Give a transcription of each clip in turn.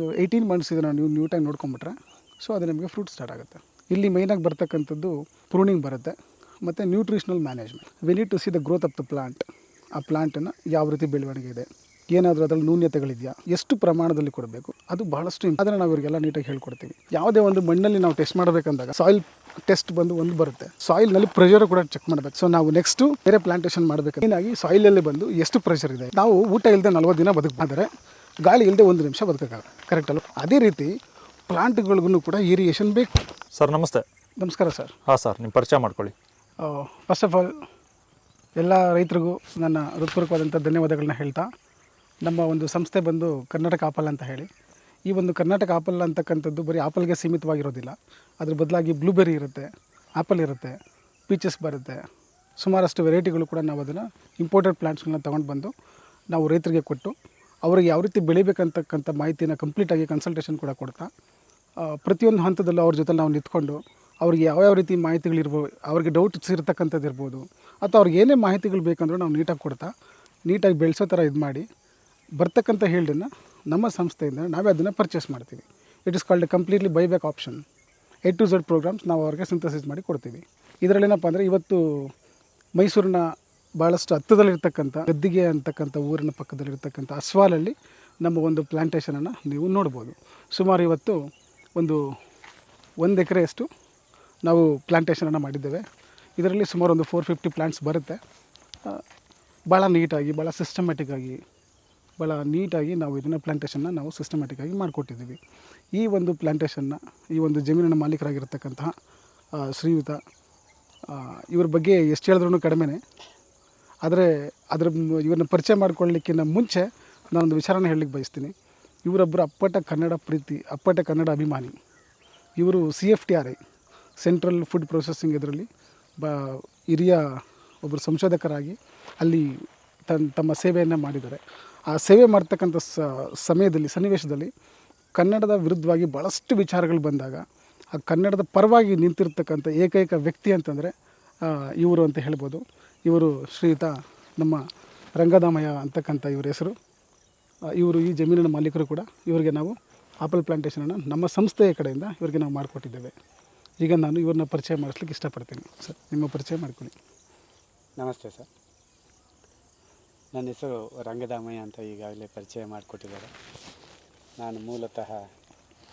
ಒಂದು eighteen months ಇದನ್ನು ನೀವು ನೀಟಾಗಿ ನೋಡ್ಕೊಂಬಿಟ್ರೆ ಸೊ ಅದು ನಿಮಗೆ ಫ್ರೂಟ್ ಸ್ಟಾರ್ಟ್ ಆಗುತ್ತೆ. ಇಲ್ಲಿ ಮೈನಾಗಿ ಬರ್ತಕ್ಕಂಥದ್ದು ಪ್ರೂನಿಂಗ್ ಬರುತ್ತೆ, ಮತ್ತು nutritional management we need to see the growth of the plant ಆ ಪ್ಲಾಂಟನ್ನು ಯಾವ ರೀತಿ ಬೆಳವಣಿಗೆ ಇದೆ? ಏನಾದರೂ ಅದರಲ್ಲಿ ನ್ಯೂನ್ಯತೆಗಳಿದೆಯಾ ಎಷ್ಟು ಪ್ರಮಾಣದಲ್ಲಿ ಕೊಡಬೇಕು? ಅದು ಬಹಳಷ್ಟು ಅದನ್ನು ನಾವು ಇವರಿಗೆಲ್ಲ ನೀಟಾಗಿ ಹೇಳ್ಕೊಡ್ತೀವಿ. ಯಾವುದೇ ಒಂದು ಮಣ್ಣಲ್ಲಿ ನಾವು ಟೆಸ್ಟ್ ಮಾಡಬೇಕಂದಾಗ ಸಾಯಿಲ್ ಟೆಸ್ಟ್ ಬಂದು ಒಂದು ಬರುತ್ತೆ. ಸಾಯಿಲ್ನಲ್ಲಿ ಪ್ರೆಷರ್ ಕೂಡ ಚೆಕ್ ಮಾಡಬೇಕು. ಸೊ ನಾವು ನೆಕ್ಸ್ಟು ಬೇರೆ ಪ್ಲಾಂಟೇಷನ್ ಮಾಡಬೇಕು ಏನಾಗಿ ಸಾಯಿಲಲ್ಲಿ ಬಂದು ಎಷ್ಟು ಪ್ರೆಷರ್ ಇದೆ? ನಾವು ಊಟ ಇಲ್ಲದೆ ನಲ್ವತ್ತು ದಿನ ಬದುಕಬೇಕಾದ್ರೆ ಗಾಳಿ ಇಲ್ಲದೆ ಒಂದು ನಿಮಿಷ ಬದುಕೋಕ್ಕಾಗಲ್ಲ. ಕರೆಕ್ಟ್ ಅಲ್ಲ ಅದೇ ರೀತಿ ಪ್ಲಾಂಟ್ಗಳಿಗೂ ಕೂಡ ಇರಿಗೇಷನ್ ಬೇಕು. ಸರ್ ನಮಸ್ತೆ. ನಮಸ್ಕಾರ ಸರ್ ಹಾಂ ಸರ್ ನಿಮ್ಮ ಪರಿಚಯ ಮಾಡ್ಕೊಳ್ಳಿ. ಫಸ್ಟ್ ಆಫ್ ಆಲ್ ಎಲ್ಲ ರೈತರಿಗೂ ನನ್ನ ಹೃತ್ಪೂರ್ವಕವಾದಂಥ ಧನ್ಯವಾದಗಳನ್ನ ಹೇಳ್ತಾ ನಮ್ಮ ಒಂದು ಸಂಸ್ಥೆ ಬಂದು ಕರ್ನಾಟಕ ಆಪಲ್ ಅಂತ ಹೇಳಿ. ಈ ಒಂದು ಕರ್ನಾಟಕ ಆಪಲ್ ಅಂತಕ್ಕಂಥದ್ದು ಬರೀ ಆಪಲ್ಗೆ ಸೀಮಿತವಾಗಿರೋದಿಲ್ಲ. ಅದ್ರ ಬದಲಾಗಿ ಬ್ಲೂಬೆರಿ ಇರುತ್ತೆ ಆಪಲ್ ಇರುತ್ತೆ ಪೀಚಸ್ ಬರುತ್ತೆ. ಸುಮಾರಷ್ಟು ವೆರೈಟಿಗಳು ಕೂಡ ನಾವು ಅದನ್ನು ಇಂಪೋರ್ಟೆಡ್ ಪ್ಲ್ಯಾಂಟ್ಸ್ಗಳನ್ನ ತೊಗೊಂಡು ಬಂದು ನಾವು ರೈತರಿಗೆ ಕೊಟ್ಟು ಅವ್ರಿಗೆ ಯಾವ ರೀತಿ ಬೆಳಿಬೇಕಂತಕ್ಕಂಥ ಮಾಹಿತಿನ ಕಂಪ್ಲೀಟಾಗಿ ಕನ್ಸಲ್ಟೇಷನ್ ಕೂಡ ಕೊಡ್ತಾ ಪ್ರತಿಯೊಂದು ಹಂತದಲ್ಲೂ ಅವ್ರ ಜೊತೆ ನಾವು ನಿಂತ್ಕೊಂಡು ಅವ್ರಿಗೆ ಯಾವ್ಯಾವ ರೀತಿ ಮಾಹಿತಿಗಳಿರ್ಬೋದು ಅವ್ರಿಗೆ ಡೌಟ್ಸ್ ಇರ್ತಕ್ಕಂಥದ್ದು ಇರ್ಬೋದು, ಅಥವಾ ಅವ್ರಿಗೆ ಏನೇ ಮಾಹಿತಿಗಳು ಬೇಕಂದ್ರೂ ನಾವು ನೀಟಾಗಿ ಕೊಡ್ತಾ, ನೀಟಾಗಿ ಬೆಳೆಸೋ ಥರ ಇದು ಮಾಡಿ, ಬರ್ತಕ್ಕಂಥ ಹೀಲ್ಡನ್ನು ನಮ್ಮ ಸಂಸ್ಥೆಯಿಂದ ನಾವೇ ಅದನ್ನು ಪರ್ಚೇಸ್ ಮಾಡ್ತೀವಿ. It is called completely buyback option A to Z programs ನಾವು ಅವ್ರಿಗೆ ಸಿಂಥಸಿಸ್ ಮಾಡಿ ಕೊಡ್ತೀವಿ. ಇದರಲ್ಲಿ ಏನಪ್ಪ ಅಂದರೆ ಇವತ್ತು ಮೈಸೂರಿನ ಭಾಳಷ್ಟು ಹತ್ತದಲ್ಲಿರ್ತಕ್ಕಂಥ ಗದ್ದಿಗೆ ಅಂತಕ್ಕಂಥ ಊರಿನ ಪಕ್ಕದಲ್ಲಿರ್ತಕ್ಕಂಥ ಅಸ್ವಾಲಲ್ಲಿ ನಮ್ಮ ಒಂದು ಪ್ಲ್ಯಾಂಟೇಷನನ್ನು ನೀವು ನೋಡ್ಬೋದು. ಸುಮಾರು ಇವತ್ತು ಒಂದು ಒಂದು ಎಕರೆಯಷ್ಟು ನಾವು ಪ್ಲ್ಯಾಂಟೇಷನನ್ನು ಮಾಡಿದ್ದೇವೆ. ಇದರಲ್ಲಿ ಸುಮಾರು ಒಂದು ಫೋರ್ ಫಿಫ್ಟಿ ಪ್ಲ್ಯಾಂಟ್ಸ್ ಬರುತ್ತೆ. ಭಾಳ ನೀಟಾಗಿ ಭಾಳ ಸಿಸ್ಟಮ್ಯಾಟಿಕ್ಕಾಗಿ ಭಾಳ ನೀಟಾಗಿ ನಾವು ಇದನ್ನು ಪ್ಲ್ಯಾಂಟೇಷನ್ನ ನಾವು ಸಿಸ್ಟಮ್ಯಾಟಿಕ್ಕಾಗಿ ಮಾಡಿಕೊಟ್ಟಿದ್ದೀವಿ. ಈ ಒಂದು ಪ್ಲ್ಯಾಂಟೇಷನ್ನ ಈ ಒಂದು ಜಮೀನಿನ ಮಾಲೀಕರಾಗಿರ್ತಕ್ಕಂತಹ ಶ್ರೀಯುತ ಇವ್ರ ಬಗ್ಗೆ ಎಷ್ಟು ಹೇಳಿದ್ರೂ ಕಡಿಮೆನೇ. ಆದರೆ ಅದರ ಇವರನ್ನ ಪರಿಚಯ ಮಾಡ್ಕೊಳ್ಳಿಕ್ಕಿಂತ ಮುಂಚೆ ನಾನೊಂದು ವಿಚಾರನ ಹೇಳಲಿಕ್ಕೆ ಬಯಸ್ತೀನಿ. ಇವರೊಬ್ಬರು ಅಪ್ಪಟ ಕನ್ನಡ ಪ್ರೀತಿ, ಅಪ್ಪಟ ಕನ್ನಡ ಅಭಿಮಾನಿ. ಇವರು C F T R I central food processing ಇದರಲ್ಲಿ ಬ ಹಿರಿಯ ಒಬ್ಬರು ಸಂಶೋಧಕರಾಗಿ ಅಲ್ಲಿ ತನ್ನ ತಮ್ಮ ಸೇವೆಯನ್ನು ಮಾಡಿದ್ದಾರೆ. ಆ ಸೇವೆ ಮಾಡ್ತಕ್ಕಂಥ ಸ ಸಮಯದಲ್ಲಿ, ಸನ್ನಿವೇಶದಲ್ಲಿ ಕನ್ನಡದ ವಿರುದ್ಧವಾಗಿ ಭಾಳಷ್ಟು ವಿಚಾರಗಳು ಬಂದಾಗ ಆ ಕನ್ನಡದ ಪರವಾಗಿ ನಿಂತಿರ್ತಕ್ಕಂಥ ಏಕೈಕ ವ್ಯಕ್ತಿ ಅಂತಂದರೆ ಇವರು ಅಂತ ಹೇಳ್ಬೋದು. ಇವರು ಶ್ರೀಯುತ ನಮ್ಮ ರಂಗದಾಮಯ್ಯ ಅಂತಕ್ಕಂಥ ಇವರ ಹೆಸರು. ಇವರು ಈ ಜಮೀನಿನ ಮಾಲೀಕರು ಕೂಡ. ಇವರಿಗೆ ನಾವು ಆಪಲ್ ಪ್ಲಾಂಟೇಷನನ್ನು ನಮ್ಮ ಸಂಸ್ಥೆಯ ಕಡೆಯಿಂದ ಇವರಿಗೆ ನಾವು ಮಾಡಿಕೊಟ್ಟಿದ್ದೇವೆ. ಈಗ ನಾನು ಇವ್ರನ್ನ ಪರಿಚಯ ಮಾಡಿಸ್ಲಿಕ್ಕೆ ಇಷ್ಟಪಡ್ತೀನಿ. ಸರ್, ನಿಮ್ಮ ಪರಿಚಯ ಮಾಡ್ಕೊಳ್ಳಿ. ನಮಸ್ತೆ ಸರ್. ನನ್ನ ಹೆಸರು ರಂಗದಾಮಯ್ಯ ಅಂತ ಈಗಾಗಲೇ ಪರಿಚಯ ಮಾಡಿಕೊಟ್ಟಿದ್ದಾರೆ. ನಾನು ಮೂಲತಃ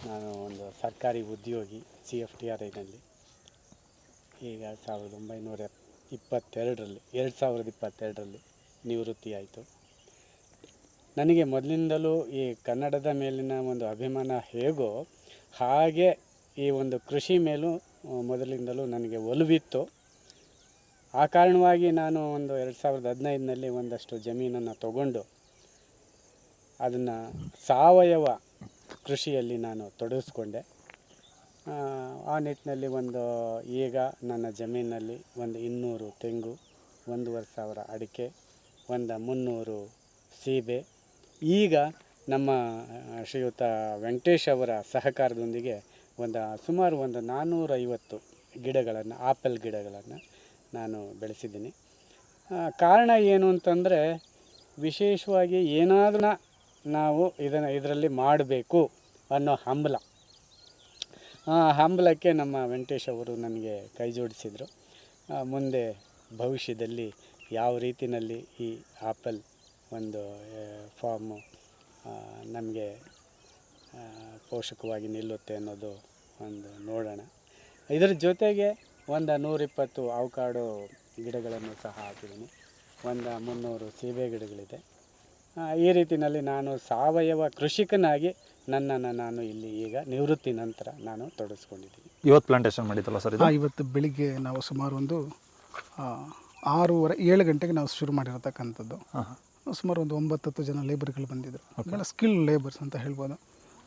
ನಾನು ಒಂದು ಸರ್ಕಾರಿ ಉದ್ಯೋಗಿ ಸಿ ಎಫ್ ಟಿ ಆರ್ ಐನಲ್ಲಿ ಈಗ ಸಾವಿರದ ಒಂಬೈನೂರ ಇಪ್ಪತ್ತೆರಡರಲ್ಲಿ, ಎರಡು ಸಾವಿರದ ಇಪ್ಪತ್ತೆರಡರಲ್ಲಿ ನಿವೃತ್ತಿಯಾಯಿತು. ನನಗೆ ಮೊದಲಿಂದಲೂ ಈ ಕನ್ನಡದ ಮೇಲಿನ ಒಂದು ಅಭಿಮಾನ ಹೇಗೋ ಹಾಗೆ ಈ ಒಂದು ಕೃಷಿ ಮೇಲೂ ಮೊದಲಿಂದಲೂ ನನಗೆ ಒಲವಿತ್ತು. ಆ ಕಾರಣವಾಗಿ ನಾನು ಒಂದು ಎರಡು ಸಾವಿರದ ಹದಿನೈದರಲ್ಲಿ ಒಂದಷ್ಟು ಜಮೀನನ್ನು ತಗೊಂಡು ಅದನ್ನು ಸಾವಯವ ಕೃಷಿಯಲ್ಲಿ ನಾನು ತೊಡಗಿಸ್ಕೊಂಡೆ. ಆ, ನಿಟ್ಟಿನಲ್ಲಿ ಒಂದು ಈಗ ನನ್ನ ಜಮೀನಲ್ಲಿ ಒಂದು ಇನ್ನೂರು ತೆಂಗು ಒಂದುವರೆ ಸಾವಿರ ಅಡಿಕೆ ಒಂದು ಮುನ್ನೂರು ಸೀಬೆ. ಈಗ ನಮ್ಮ ಶ್ರೀಯುತ ವೆಂಕಟೇಶ್ ಅವರ ಸಹಕಾರದೊಂದಿಗೆ ಒಂದು ಸುಮಾರು ಒಂದು ನಾನ್ನೂರೈವತ್ತು ಗಿಡಗಳನ್ನು ಆಪಲ್ ಗಿಡಗಳನ್ನು ನಾನು ಬೆಳೆಸಿದ್ದೀನಿ. ಕಾರಣ ಏನು ಅಂತಂದರೆ ವಿಶೇಷವಾಗಿ ಏನಾದರೂ ನಾವು ಇದನ್ನು ಇದರಲ್ಲಿ ಮಾಡಬೇಕು ಅನ್ನೋ ಹಂಬಲ. ಹಂಬಲಕ್ಕೆ ನಮ್ಮ ವೆಂಕಟೇಶ್ ಅವರು ನನಗೆ ಕೈ ಜೋಡಿಸಿದರು. ಮುಂದೆ ಭವಿಷ್ಯದಲ್ಲಿ ಯಾವ ರೀತಿಯಲ್ಲಿ ಈ ಆಪಲ್ ಒಂದು ಫಾರ್ಮು ನಮಗೆ ಪೋಷಕವಾಗಿ ನಿಲ್ಲುತ್ತೆ ಅನ್ನೋದು ಒಂದು ನೋಡೋಣ. ಇದರ ಜೊತೆಗೆ ಒಂದು ನೂರಿಪ್ಪತ್ತು ಅವಕಾಡು ಗಿಡಗಳನ್ನು ಸಹ ಹಾಕಿದ್ದೀನಿ. ಒಂದು ಮುನ್ನೂರು ಸೀಬೆ ಗಿಡಗಳಿದೆ. ಈ ರೀತಿಯಲ್ಲಿ ನಾನು ಸಾವಯವ ಕೃಷಿಕನಾಗಿ ನನ್ನನ್ನು ನಾನು ಇಲ್ಲಿ ಈಗ ನಿವೃತ್ತಿ ನಂತರ ನಾನು ತೊಡಗಿಸ್ಕೊಂಡಿದ್ದೀನಿ. ಇವತ್ತು ಪ್ಲಾಂಟೇಶನ್ ಮಾಡಿದ್ದಲ್ಲ ಸರ್ ಇದು? ಆ, ಇವತ್ತು ಬೆಳಿಗ್ಗೆ ನಾವು ಸುಮಾರು ಒಂದು ಆ, ಆರೂವರೆ ಏಳು ಗಂಟೆಗೆ ನಾವು ಶುರು ಮಾಡಿರತಕ್ಕಂಥದ್ದು. ಸುಮಾರು ಒಂದು ಒಂಬತ್ತು ಹತ್ತು ಜನ ಲೇಬರ್ಗಳು ಬಂದಿದ್ದರು ಭಾಳ ಸ್ಕಿಲ್ ಲೇಬರ್ಸ್ ಅಂತ ಹೇಳ್ಬೋದು.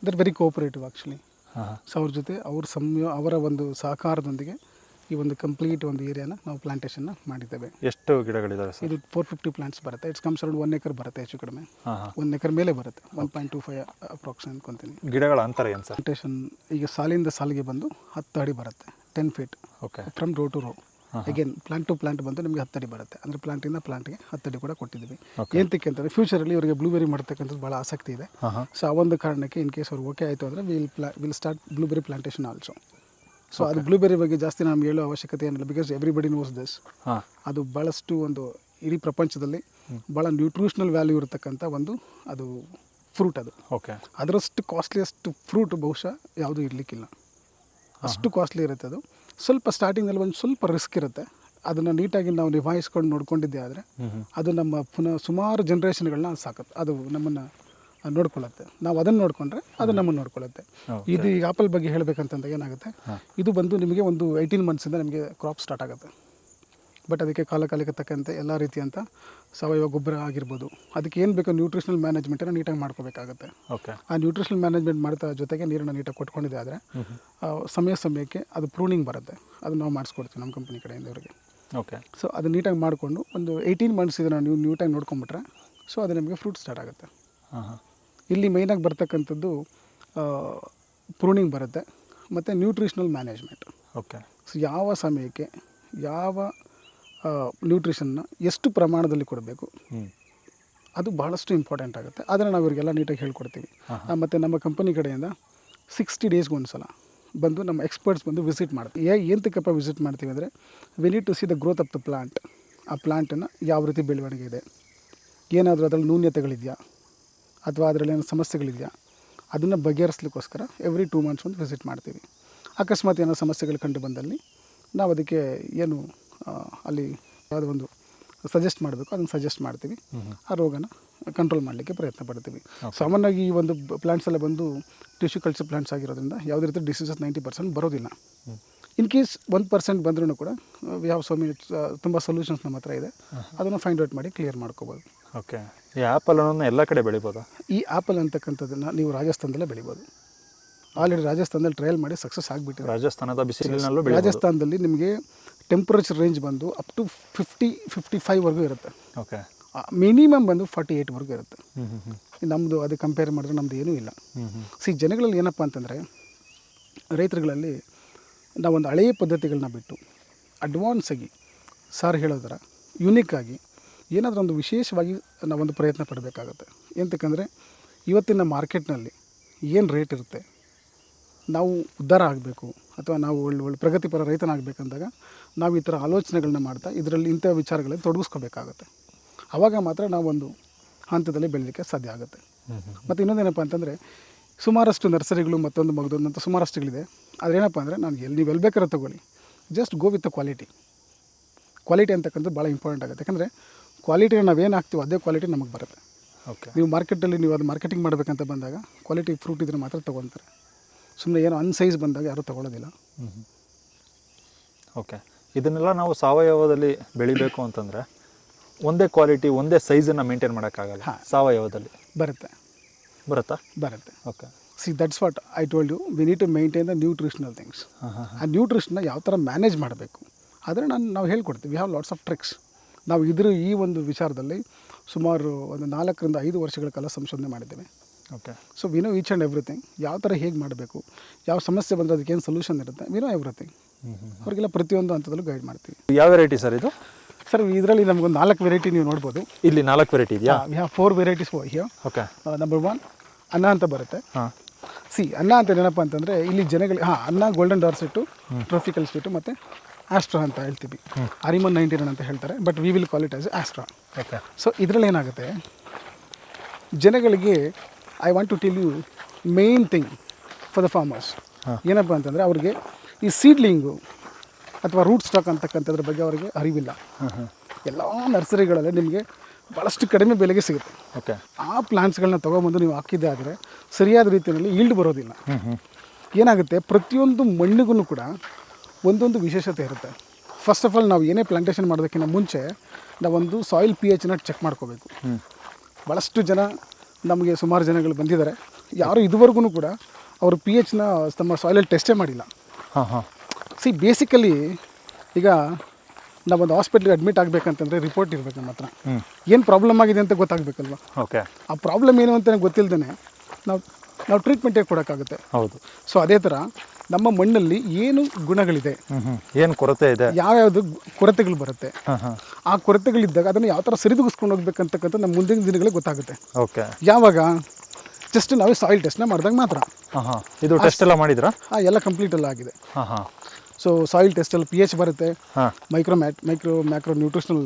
ದರ್ ವೆರಿ ಕೋಪರೇಟಿವ್ ಆ್ಯಕ್ಚುಲಿ ಹಾಂ ಸೊ ಅವ್ರ ಜೊತೆ ಅವ್ರ ಸಂಯ ಅವರ ಒಂದು ಸಹಕಾರದೊಂದಿಗೆ ಈ ಒಂದು ಕಂಪ್ಲೀಟ್ ಒಂದು ಏರಿಯಾನ ನಾವು ಪ್ಲಾಂಟೇಷನ್ನ ಮಾಡಿದ್ದೇವೆ. ಎಷ್ಟು ಗಿಡಗಳಿದ್ದಾವೆ ಸರ್? ಇದು ಫೋರ್ ಫಿಫ್ಟಿ ಪ್ಲಾಂಟ್ಸ್ ಬರುತ್ತೆ. It's comes around one acre ಬರುತ್ತೆ ಹೆಚ್ಚು ಕಡಿಮೆ. ಒನ್ ಎಕರ್ ಮೇಲೆ ಬರುತ್ತೆ. One point two five approx ಅನ್ಕೊಂತೀನಿ ಗಿಡಗಳ ಅಂತರ ಏನು ಸರ್? ಪ್ಲಾಂಟೇಷನ್ ಈಗ ಸಾಲಿಂದ ಸಾಲಿಗೆ ಬಂದು ಹತ್ತು ಅಡಿ ಬರುತ್ತೆ. Ten feet okay from row to row again plant to plant ಬಂದು ನಿಮಗೆ ಹತ್ತಡಿ ಬರುತ್ತೆ. ಅಂದರೆ ಪ್ಲಾಂಟಿಂದ ಪ್ಲಾಂಟ್ಗೆ ಹತ್ತಡಿ ಕೂಡ ಕೊಟ್ಟಿದ್ದೀವಿ. ಏನಕ್ಕೆ ಅಂತಂದರೆ ಫ್ಯೂಚರಲ್ಲಿ ಇವರಿಗೆ ಬ್ಲೂಬೆರಿ ಮಾಡ್ತಕ್ಕಂಥದ್ದು ಭಾಳ ಆಸಕ್ತಿ ಇದೆ. ಸೊ ಆ ಒಂದು ಕಾರಣಕ್ಕೆ ಇನ್ ಕೇಸ್ ಅವ್ರು ಓಕೆ ಆಯಿತು ಅಂದರೆ will ಪ್ಲಾ will start blueberry plantation also so ಅದು ಬ್ಲೂಬೆರಿ ಬಗ್ಗೆ ಜಾಸ್ತಿ ನಾನು ಹೇಳೋ ಅವಶ್ಯಕತೆ ಏನಿಲ್ಲ ಬಿಕಾಸ್ ಎವ್ರಿಬಡಿ ನೋಸ್ ದಿಸ್ ಅದು ಭಾಳಷ್ಟು ಒಂದು ಇಡೀ ಪ್ರಪಂಚದಲ್ಲಿ ಭಾಳ ನ್ಯೂಟ್ರಿಷನಲ್ ವ್ಯಾಲ್ಯೂ ಇರತಕ್ಕಂಥ ಒಂದು ಅದು ಫ್ರೂಟ್ ಅದು. ಓಕೆ ಅದರಷ್ಟು ಕಾಸ್ಟ್ಲಿಯಸ್ಟ್ ಫ್ರೂಟ್ ಬಹುಶಃ ಯಾವುದೂ ಇರಲಿಕ್ಕಿಲ್ಲ. ಅಷ್ಟು ಕಾಸ್ಟ್ಲಿ ಇರುತ್ತೆ ಅದು. ಸ್ವಲ್ಪ ಸ್ಟಾರ್ಟಿಂಗಲ್ಲಿ ಒಂದು ಸ್ವಲ್ಪ ರಿಸ್ಕ್ ಇರುತ್ತೆ. ಅದನ್ನು ನೀಟಾಗಿ ನಾವು ನಿಭಾಯಿಸ್ಕೊಂಡು ನೋಡ್ಕೊಂಡಿದ್ದೆ ಆದರೆ ಅದು ನಮ್ಮ ಪುನಃ ಸುಮಾರು ಜನ್ರೇಷನ್ಗಳನ್ನ ಸಾಕತ್ತೆ. ಅದು ನಮ್ಮನ್ನು ನೋಡ್ಕೊಳ್ಳುತ್ತೆ. ನಾವು ಅದನ್ನು ನೋಡಿಕೊಂಡ್ರೆ ಅದು ನಮ್ಮನ್ನು ನೋಡ್ಕೊಳ್ಳುತ್ತೆ. ಇದು ಈಗ ಆಪಲ್ ಬಗ್ಗೆ ಹೇಳಬೇಕಂತಂದ ಏನಾಗುತ್ತೆ? ಇದು ಬಂದು ನಿಮಗೆ ಒಂದು ಏಯ್ಟೀನ್ ಮಂತ್ಸಿಂದ ನಿಮಗೆ ಕ್ರಾಪ್ ಸ್ಟಾರ್ಟ್ ಆಗುತ್ತೆ. ಬಟ್ ಅದಕ್ಕೆ ಕಾಲ ಕಾಲಕ್ಕೆ ತಕ್ಕಂತೆ ಎಲ್ಲ ರೀತಿಯಂಥ ಸಾವಯವ ಗೊಬ್ಬರ ಆಗಿರ್ಬೋದು. ಅದಕ್ಕೆ ಏನು ಬೇಕೋ ನ್ಯೂಟ್ರಿಷನಲ್ ಮ್ಯಾನೇಜ್ಮೆಂಟನ್ನು ನೀಟಾಗಿ ಮಾಡ್ಕೋಬೇಕಾಗುತ್ತೆ. ಓಕೆ ಆ ನ್ಯೂಟ್ರಿಷನಲ್ ಮ್ಯಾನೇಜ್ಮೆಂಟ್ ಮಾಡ್ತಾ ಜೊತೆಗೆ ನೀರನ್ನು ನೀಟಾಗಿ ಕೊಟ್ಕೊಂಡಿದೆ ಆದರೆ ಸಮಯ ಸಮಯಕ್ಕೆ ಅದು ಪ್ರೂನಿಂಗ್ ಬರುತ್ತೆ. ಅದು ನಾವು ಮಾಡಿಸ್ಕೊಡ್ತೀವಿ ನಮ್ಮ ಕಂಪ್ನಿ ಕಡೆಯಿಂದ ಅವರಿಗೆ. ಓಕೆ ಸೊ ಅದು ನೀಟಾಗಿ ಮಾಡಿಕೊಂಡು ಒಂದು ಏಯ್ಟೀನ್ ಮಂತ್ಸ್ ಇದನ್ನು ನೀವು ನೀಟಾಗಿ ನೋಡ್ಕೊಂಬಿಟ್ರೆ ಸೊ ಅದು ನಿಮಗೆ ಫ್ರೂಟ್ ಸ್ಟಾರ್ಟ್ ಆಗುತ್ತೆ. ಹಾಂ ಹಾಂ. ಇಲ್ಲಿ ಮೇಯ್ನಾಗಿ ಬರ್ತಕ್ಕಂಥದ್ದು ಪ್ರೂನಿಂಗ್ ಬರುತ್ತೆ ಮತ್ತು ನ್ಯೂಟ್ರಿಷನಲ್ ಮ್ಯಾನೇಜ್ಮೆಂಟ್ ಓಕೆ ಸೊ ಯಾವ ಸಮಯಕ್ಕೆ ಯಾವ ನ್ಯೂಟ್ರಿಷನ್ನ ಎಷ್ಟು ಪ್ರಮಾಣದಲ್ಲಿ ಕೊಡಬೇಕು? ಅದು ಭಾಳಷ್ಟು ಇಂಪಾರ್ಟೆಂಟ್ ಆಗುತ್ತೆ. ಅದನ್ನು ನಾವು ಇವರಿಗೆಲ್ಲ ನೀಟಾಗಿ ಹೇಳ್ಕೊಡ್ತೀವಿ. ಮತ್ತು ನಮ್ಮ ಕಂಪನಿ ಕಡೆಯಿಂದ ಸಿಕ್ಸ್ಟಿ ಡೇಸ್ಗೆ ಒಂದು ಸಲ ಬಂದು ನಮ್ಮ ಎಕ್ಸ್ಪರ್ಟ್ಸ್ ಬಂದು ವಿಸಿಟ್ ಮಾಡ್ತೀವಿ. ಏ ಏಂತಕ್ಕಪ್ಪ ವಿಸಿಟ್ ಮಾಡ್ತೀವಿ ಅಂದರೆ we need to see the growth of the plant ಆ ಪ್ಲಾಂಟನ್ನು ಯಾವ ರೀತಿ ಬೆಳವಣಿಗೆ ಇದೆ? ಏನಾದರೂ ಅದರಲ್ಲಿ ನ್ಯೂನ್ಯತೆಗಳಿದೆಯಾ ಅಥವಾ ಅದರಲ್ಲಿ ಏನೋ ಸಮಸ್ಯೆಗಳಿದೆಯಾ ಅದನ್ನು ಬಗೆಹರಿಸ್ಲಿಕ್ಕೋಸ್ಕರ ಎವ್ರಿ ಟೂ ಮಂತ್ಸ್ ಒಂದು ವಿಸಿಟ್ ಮಾಡ್ತೀವಿ. ಅಕಸ್ಮಾತ್ ಏನೋ ಸಮಸ್ಯೆಗಳು ಕಂಡು ಬಂದಲ್ಲಿ ನಾವು ಅದಕ್ಕೆ ಏನು ಅಲ್ಲಿ ಯಾವುದೋ ಒಂದು ಸಜೆಸ್ಟ್ ಮಾಡಬೇಕು ಅದನ್ನು ಸಜೆಸ್ಟ್ ಮಾಡ್ತೀವಿ. ಆ ರೋಗನ ಕಂಟ್ರೋಲ್ ಮಾಡಲಿಕ್ಕೆ ಪ್ರಯತ್ನ ಪಡ್ತೀವಿ. ಸಾಮಾನ್ಯವಾಗಿ ಈ ಒಂದು ಪ್ಲಾಂಟ್ಸ್ ಎಲ್ಲ ಬಂದು ಟಿಶ್ಯೂ ಕಲ್ಚರ್ ಪ್ಲ್ಯಾಂಟ್ಸ್ ಆಗಿರೋದ್ರಿಂದ ಯಾವುದೇ ರೀತಿ ಡಿಸೀಸಸ್ ನೈಂಟಿ ಪರ್ಸೆಂಟ್ ಬರೋದಿಲ್ಲ. ಇನ್ ಕೇಸ್ ಒಂದು ಪರ್ಸೆಂಟ್ ಬಂದ್ರೂ ಕೂಡ ವಿ ಹ್ಯಾವ್ ಸೊ ಮಿನಿಟ್ಸ್ ತುಂಬ ಸೊಲ್ಯೂಷನ್ಸ್ ನಮ್ಮ ಹತ್ರ ಇದೆ. ಅದನ್ನು ಫೈಂಡ್ ಔಟ್ ಮಾಡಿ ಕ್ಲಿಯರ್ ಮಾಡ್ಕೋಬೋದು. ಓಕೆ. ಈ ಆ್ಯಪಲ್ ಅನ್ನೋದನ್ನ ಎಲ್ಲ ಕಡೆ ಬೆಳಿಬೋದು? ಈ ಆ್ಯಪಲ್ ಅಂತಕ್ಕಂಥದ್ದನ್ನು ನೀವು ರಾಜಸ್ಥಾನದಲ್ಲೇ ಬೆಳಿಬೋದು. ಆಲ್ರೆಡಿ ರಾಜಸ್ಥಾನದಲ್ಲಿ ಟ್ರಯಲ್ ಮಾಡಿ ಸಕ್ಸಸ್ ಆಗಿಬಿಟ್ಟಿದೆ. ರಾಜಸ್ಥಾನದ ಬಿಸಿಲಿನಲ್ಲೂ ರಾಜಸ್ಥಾನದಲ್ಲಿ ನಿಮಗೆ ಟೆಂಪ್ರೇಚರ್ ರೇಂಜ್ ಬಂದು ಅಪ್ ಟು ಫಿಫ್ಟಿ ಫಿಫ್ಟಿ ಫೈವ್ವರೆಗೂ ಇರುತ್ತೆ. ಓಕೆ. ಮಿನಿಮಮ್ ಬಂದು ಫಾರ್ಟಿ ಏಯ್ಟ್ವರೆಗೂ ಇರುತ್ತೆ. ನಮ್ಮದು ಅದು ಕಂಪೇರ್ ಮಾಡಿದ್ರೆ ನಮ್ಮದು ಏನೂ ಇಲ್ಲ. ಸಿ ಜನಗಳಲ್ಲಿ ಏನಪ್ಪ ಅಂತಂದರೆ ರೈತರುಗಳಲ್ಲಿ ನಾವೊಂದು ಹಳೆಯ ಪದ್ಧತಿಗಳನ್ನ ಬಿಟ್ಟು ಅಡ್ವಾನ್ಸ್ ಆಗಿ ಸಾರ್ ಹೇಳೋದರ ಯುನಿಕ್ ಆಗಿ ಏನಾದರೂ ಒಂದು ವಿಶೇಷವಾಗಿ ನಾವೊಂದು ಪ್ರಯತ್ನ ಪಡಬೇಕಾಗತ್ತೆ. ಎಂತಕ್ಕಂದರೆ ಇವತ್ತಿನ ಮಾರ್ಕೆಟ್ನಲ್ಲಿ ಏನು ರೇಟ್ ಇರುತ್ತೆ? ನಾವು ಉದ್ಧಾರ ಆಗಬೇಕು ಅಥವಾ ನಾವು ಒಳ್ಳೆ ಒಳ್ಳೆ ಪ್ರಗತಿಪರ ರೈತನಾಗಬೇಕಂದಾಗ ನಾವು ಈ ಥರ ಆಲೋಚನೆಗಳನ್ನ ಮಾಡ್ತಾ ಇದರಲ್ಲಿ ಇಂಥ ವಿಚಾರಗಳಲ್ಲಿ ತೊಡಗಿಸ್ಕೋಬೇಕಾಗತ್ತೆ. ಆವಾಗ ಮಾತ್ರ ನಾವೊಂದು ಹಂತದಲ್ಲಿ ಬೆಳೀಲಿಕ್ಕೆ ಸಾಧ್ಯ ಆಗುತ್ತೆ. ಮತ್ತು ಇನ್ನೊಂದೇನಪ್ಪ ಅಂತಂದರೆ ಸುಮಾರಷ್ಟು ನರ್ಸರಿಗಳು ಮತ್ತೊಂದು ಮಗದೊಂದಂಥ ಸುಮಾರಷ್ಟುಗಳಿದೆ. ಆದರೆ ಏನಪ್ಪ ಅಂದರೆ ನಾನು ಎಲ್ಲಿ ನೀವು ಎಲ್ಲಿ ಬೇಕಾದ್ರೆ ತೊಗೊಳ್ಳಿ. Just go with quality. Quality ಅಂತಕ್ಕಂಥದ್ದು ಭಾಳ ಇಂಪಾರ್ಟೆಂಟ್ ಆಗುತ್ತೆ. ಯಾಕಂದರೆ ಕ್ವಾಲಿಟಿನ ನಾವೇನು ಹಾಕ್ತೀವೋ ಅದೇ ಕ್ವಾಲಿಟಿ ನಮಗೆ ಬರುತ್ತೆ. ಓಕೆ ನೀವು ಮಾರ್ಕೆಟಲ್ಲಿ ನೀವು ಅದು ಮಾರ್ಕೆಟಿಂಗ್ ಮಾಡಬೇಕಂತ ಬಂದಾಗ ಕ್ವಾಲಿಟಿ ಫ್ರೂಟ್ ಇದ್ರೆ ಮಾತ್ರ ತೊಗೊತಾರೆ. ಸುಮ್ಮನೆ ಏನೋ ಅನ್ಸೈಜ್ ಬಂದಾಗ ಯಾರೂ ತೊಗೊಳ್ಳೋದಿಲ್ಲ ಓಕೆ ಇದನ್ನೆಲ್ಲ ನಾವು ಸಾವಯವದಲ್ಲಿ ಬೆಳಿಬೇಕು ಅಂತಂದರೆ ಒಂದೇ ಕ್ವಾಲಿಟಿ ಒಂದೇ ಸೈಜನ್ನು ಮೇಂಟೈನ್ ಮಾಡೋಕ್ಕಾಗಲ್ಲ. ಸಾವಯವದಲ್ಲಿ. ಬರುತ್ತೆ. ಬರುತ್ತಾ? ಬರುತ್ತೆ. Okay see that's what I told you we need to maintain the nutritional things ಹಾಂ ಹಾಂ ಆ ನ್ಯೂಟ್ರಿಷನ್ನ ಯಾವ ಥರ ಮ್ಯಾನೇಜ್ ಮಾಡಬೇಕು? ಆದರೆ ನಾನು ನಾವು ಹೇಳ್ಕೊಡ್ತೀವಿ. We have lots of tricks ನಾವು ಇದ್ರ ಈ ಒಂದು ವಿಚಾರದಲ್ಲಿ ಸುಮಾರು ಒಂದು ನಾಲ್ಕರಿಂದ ಐದು ವರ್ಷಗಳ ಕಾಲ ಸಂಶೋಧನೆ ಮಾಡಿದ್ದೇವೆ. Okay so we know each and everything ಯಾವ ಥರ ಹೇಗೆ ಮಾಡಬೇಕು? ಯಾವ ಸಮಸ್ಯೆ ಬಂದರೆ ಏನು ಸೊಲ್ಯೂಷನ್ ಇರುತ್ತೆ? ವಿ ನೋ ಎವ್ರಿಥಿಂಗ್ ಅವರಿಗೆಲ್ಲ ಪ್ರತಿಯೊಂದು ಹಂತದಲ್ಲೂ ಗೈಡ್ ಮಾಡ್ತೀವಿ. ಯಾವ ವೆರೈಟಿ ಸರ್ ಇದು? ಸರ್ ಇದರಲ್ಲಿ ನಮಗೊಂದು ನಾಲ್ಕು ವೆರೈಟಿ ನೀವು ನೋಡ್ಬೋದು. ಇಲ್ಲಿ ನಾಲ್ಕು ವೆರೈಟಿ ಇದೆಯಾ? We have four varieties here okay number one ಅನ್ನ ಅಂತ ಬರುತ್ತೆ. ಹಾಂ. ಸಿ ಅನ್ನ ಅಂತ ಏನಪ್ಪ ಅಂತಂದರೆ ಇಲ್ಲಿ ಜನಗಳಿಗೆ ಹಾಂ Anna golden Dorsett tropical sweet ಮತ್ತು ಆಸ್ಟ್ರಾ ಅಂತ ಹೇಳ್ತೀವಿ. ಅರಿಮನ್ ನೈಂಟಿ ಅಂತ ಹೇಳ್ತಾರೆ but we will call it as astra okay so ಇದರಲ್ಲಿ ಏನಾಗುತ್ತೆ? ಜನಗಳಿಗೆ I want to tell you main thing for the farmers ಏನಪ್ಪ ಅಂತಂದರೆ ಅವರಿಗೆ ಈ ಸೀಡ್ಲಿಂಗು ಅಥವಾ ರೂಟ್ ಸ್ಟಾಕ್ ಅಂತಕ್ಕಂಥದ್ರ ಬಗ್ಗೆ ಅವರಿಗೆ ಅರಿವಿಲ್ಲ. ಎಲ್ಲ ನರ್ಸರಿಗಳಲ್ಲಿ ನಿಮಗೆ ಭಾಳಷ್ಟು ಕಡಿಮೆ ಬೆಲೆಗೆ ಸಿಗುತ್ತೆ. ಓಕೆ ಆ ಪ್ಲಾಂಟ್ಸ್ಗಳನ್ನ ತೊಗೊಂಬಂದು ನೀವು ಹಾಕಿದ್ದೆ ಆದರೆ ಸರಿಯಾದ ರೀತಿಯಲ್ಲಿ ಈಲ್ಡ್ ಬರೋದಿಲ್ಲ. ಏನಾಗುತ್ತೆ? ಪ್ರತಿಯೊಂದು ಮಣ್ಣಿಗೂ ಕೂಡ ಒಂದೊಂದು ವಿಶೇಷತೆ ಇರುತ್ತೆ. ಫಸ್ಟ್ ಆಫ್ ಆಲ್ ನಾವು ಏನೇ ಪ್ಲಾಂಟೇಷನ್ ಮಾಡೋದಕ್ಕಿಂತ ಮುಂಚೆ ನಾವೊಂದು ಸಾಯಿಲ್ ಪಿ ಎಚ್ನ ಚೆಕ್ ಮಾಡ್ಕೋಬೇಕು. ಭಾಳಷ್ಟು ಜನ ನಮಗೆ ಸುಮಾರು ಜನಗಳು ಬಂದಿದ್ದಾರೆ. ಯಾರು ಇದುವರೆಗೂ ಕೂಡ ಅವರು ಪಿ ಎಚ್ನ ತಮ್ಮ ಸಾಯಿಲಲ್ಲಿ ಟೆಸ್ಟೇ ಮಾಡಿಲ್ಲ. ಹಾಂ ಹಾಂ. ಸಿ ಬೇಸಿಕಲಿ ಈಗ ನಾವೊಂದು ಹಾಸ್ಪಿಟ್ಲಿಗೆ ಅಡ್ಮಿಟ್ ಆಗಬೇಕಂತಂದರೆ ರಿಪೋರ್ಟ್ ಇರಬೇಕು ನಮ್ಮ ಹತ್ರ ಏನು ಪ್ರಾಬ್ಲಮ್ ಆಗಿದೆ ಅಂತ ಗೊತ್ತಾಗಬೇಕಲ್ವ? ಓಕೆ ಆ ಪ್ರಾಬ್ಲಮ್ ಏನು ಅಂತ ಗೊತ್ತಿಲ್ಲದೇ ನಾವು ನಾವು ಟ್ರೀಟ್ಮೆಂಟೇ ಕೊಡೋಕ್ಕಾಗುತ್ತೆ. ಹೌದು. ಸೊ ಅದೇ ಥರ ನಮ್ಮ ಮಣ್ಣಲ್ಲಿ ಏನು ಗುಣಗಳಿದೆ? ಏನು ಕೊರತೆ ಇದೆ? ಯಾವ್ಯಾವುದು ಕೊರತೆಗಳು ಬರುತ್ತೆ? ಆ ಕೊರತೆಗಳಿದ್ದಾಗ ಅದನ್ನು ಯಾವ ಥರ ಸರಿದುಗಿಸ್ಕೊಂಡು ಹೋಗ್ಬೇಕಂತಕ್ಕಂಥ ನಮ್ಮ ಮುಂದಿನ ದಿನಗಳಿಗೆ ಗೊತ್ತಾಗುತ್ತೆ. ಓಕೆ. ಯಾವಾಗ? ಜಸ್ಟ್ ನಾವೇ ಸಾಯಿಲ್ ಟೆಸ್ಟ್ನ ಮಾಡಿದಾಗ ಮಾತ್ರ. ಇದು ಟೆಸ್ಟ್ ಎಲ್ಲ ಮಾಡಿದ್ರಾ? ಎಲ್ಲ ಕಂಪ್ಲೀಟ್ ಎಲ್ಲ ಆಗಿದೆ. ಸೊ ಸಾಯಿಲ್ ಟೆಸ್ಟಲ್ಲಿ ಪಿ ಎಚ್ ಬರುತ್ತೆ. Micro mat micro macro nutritional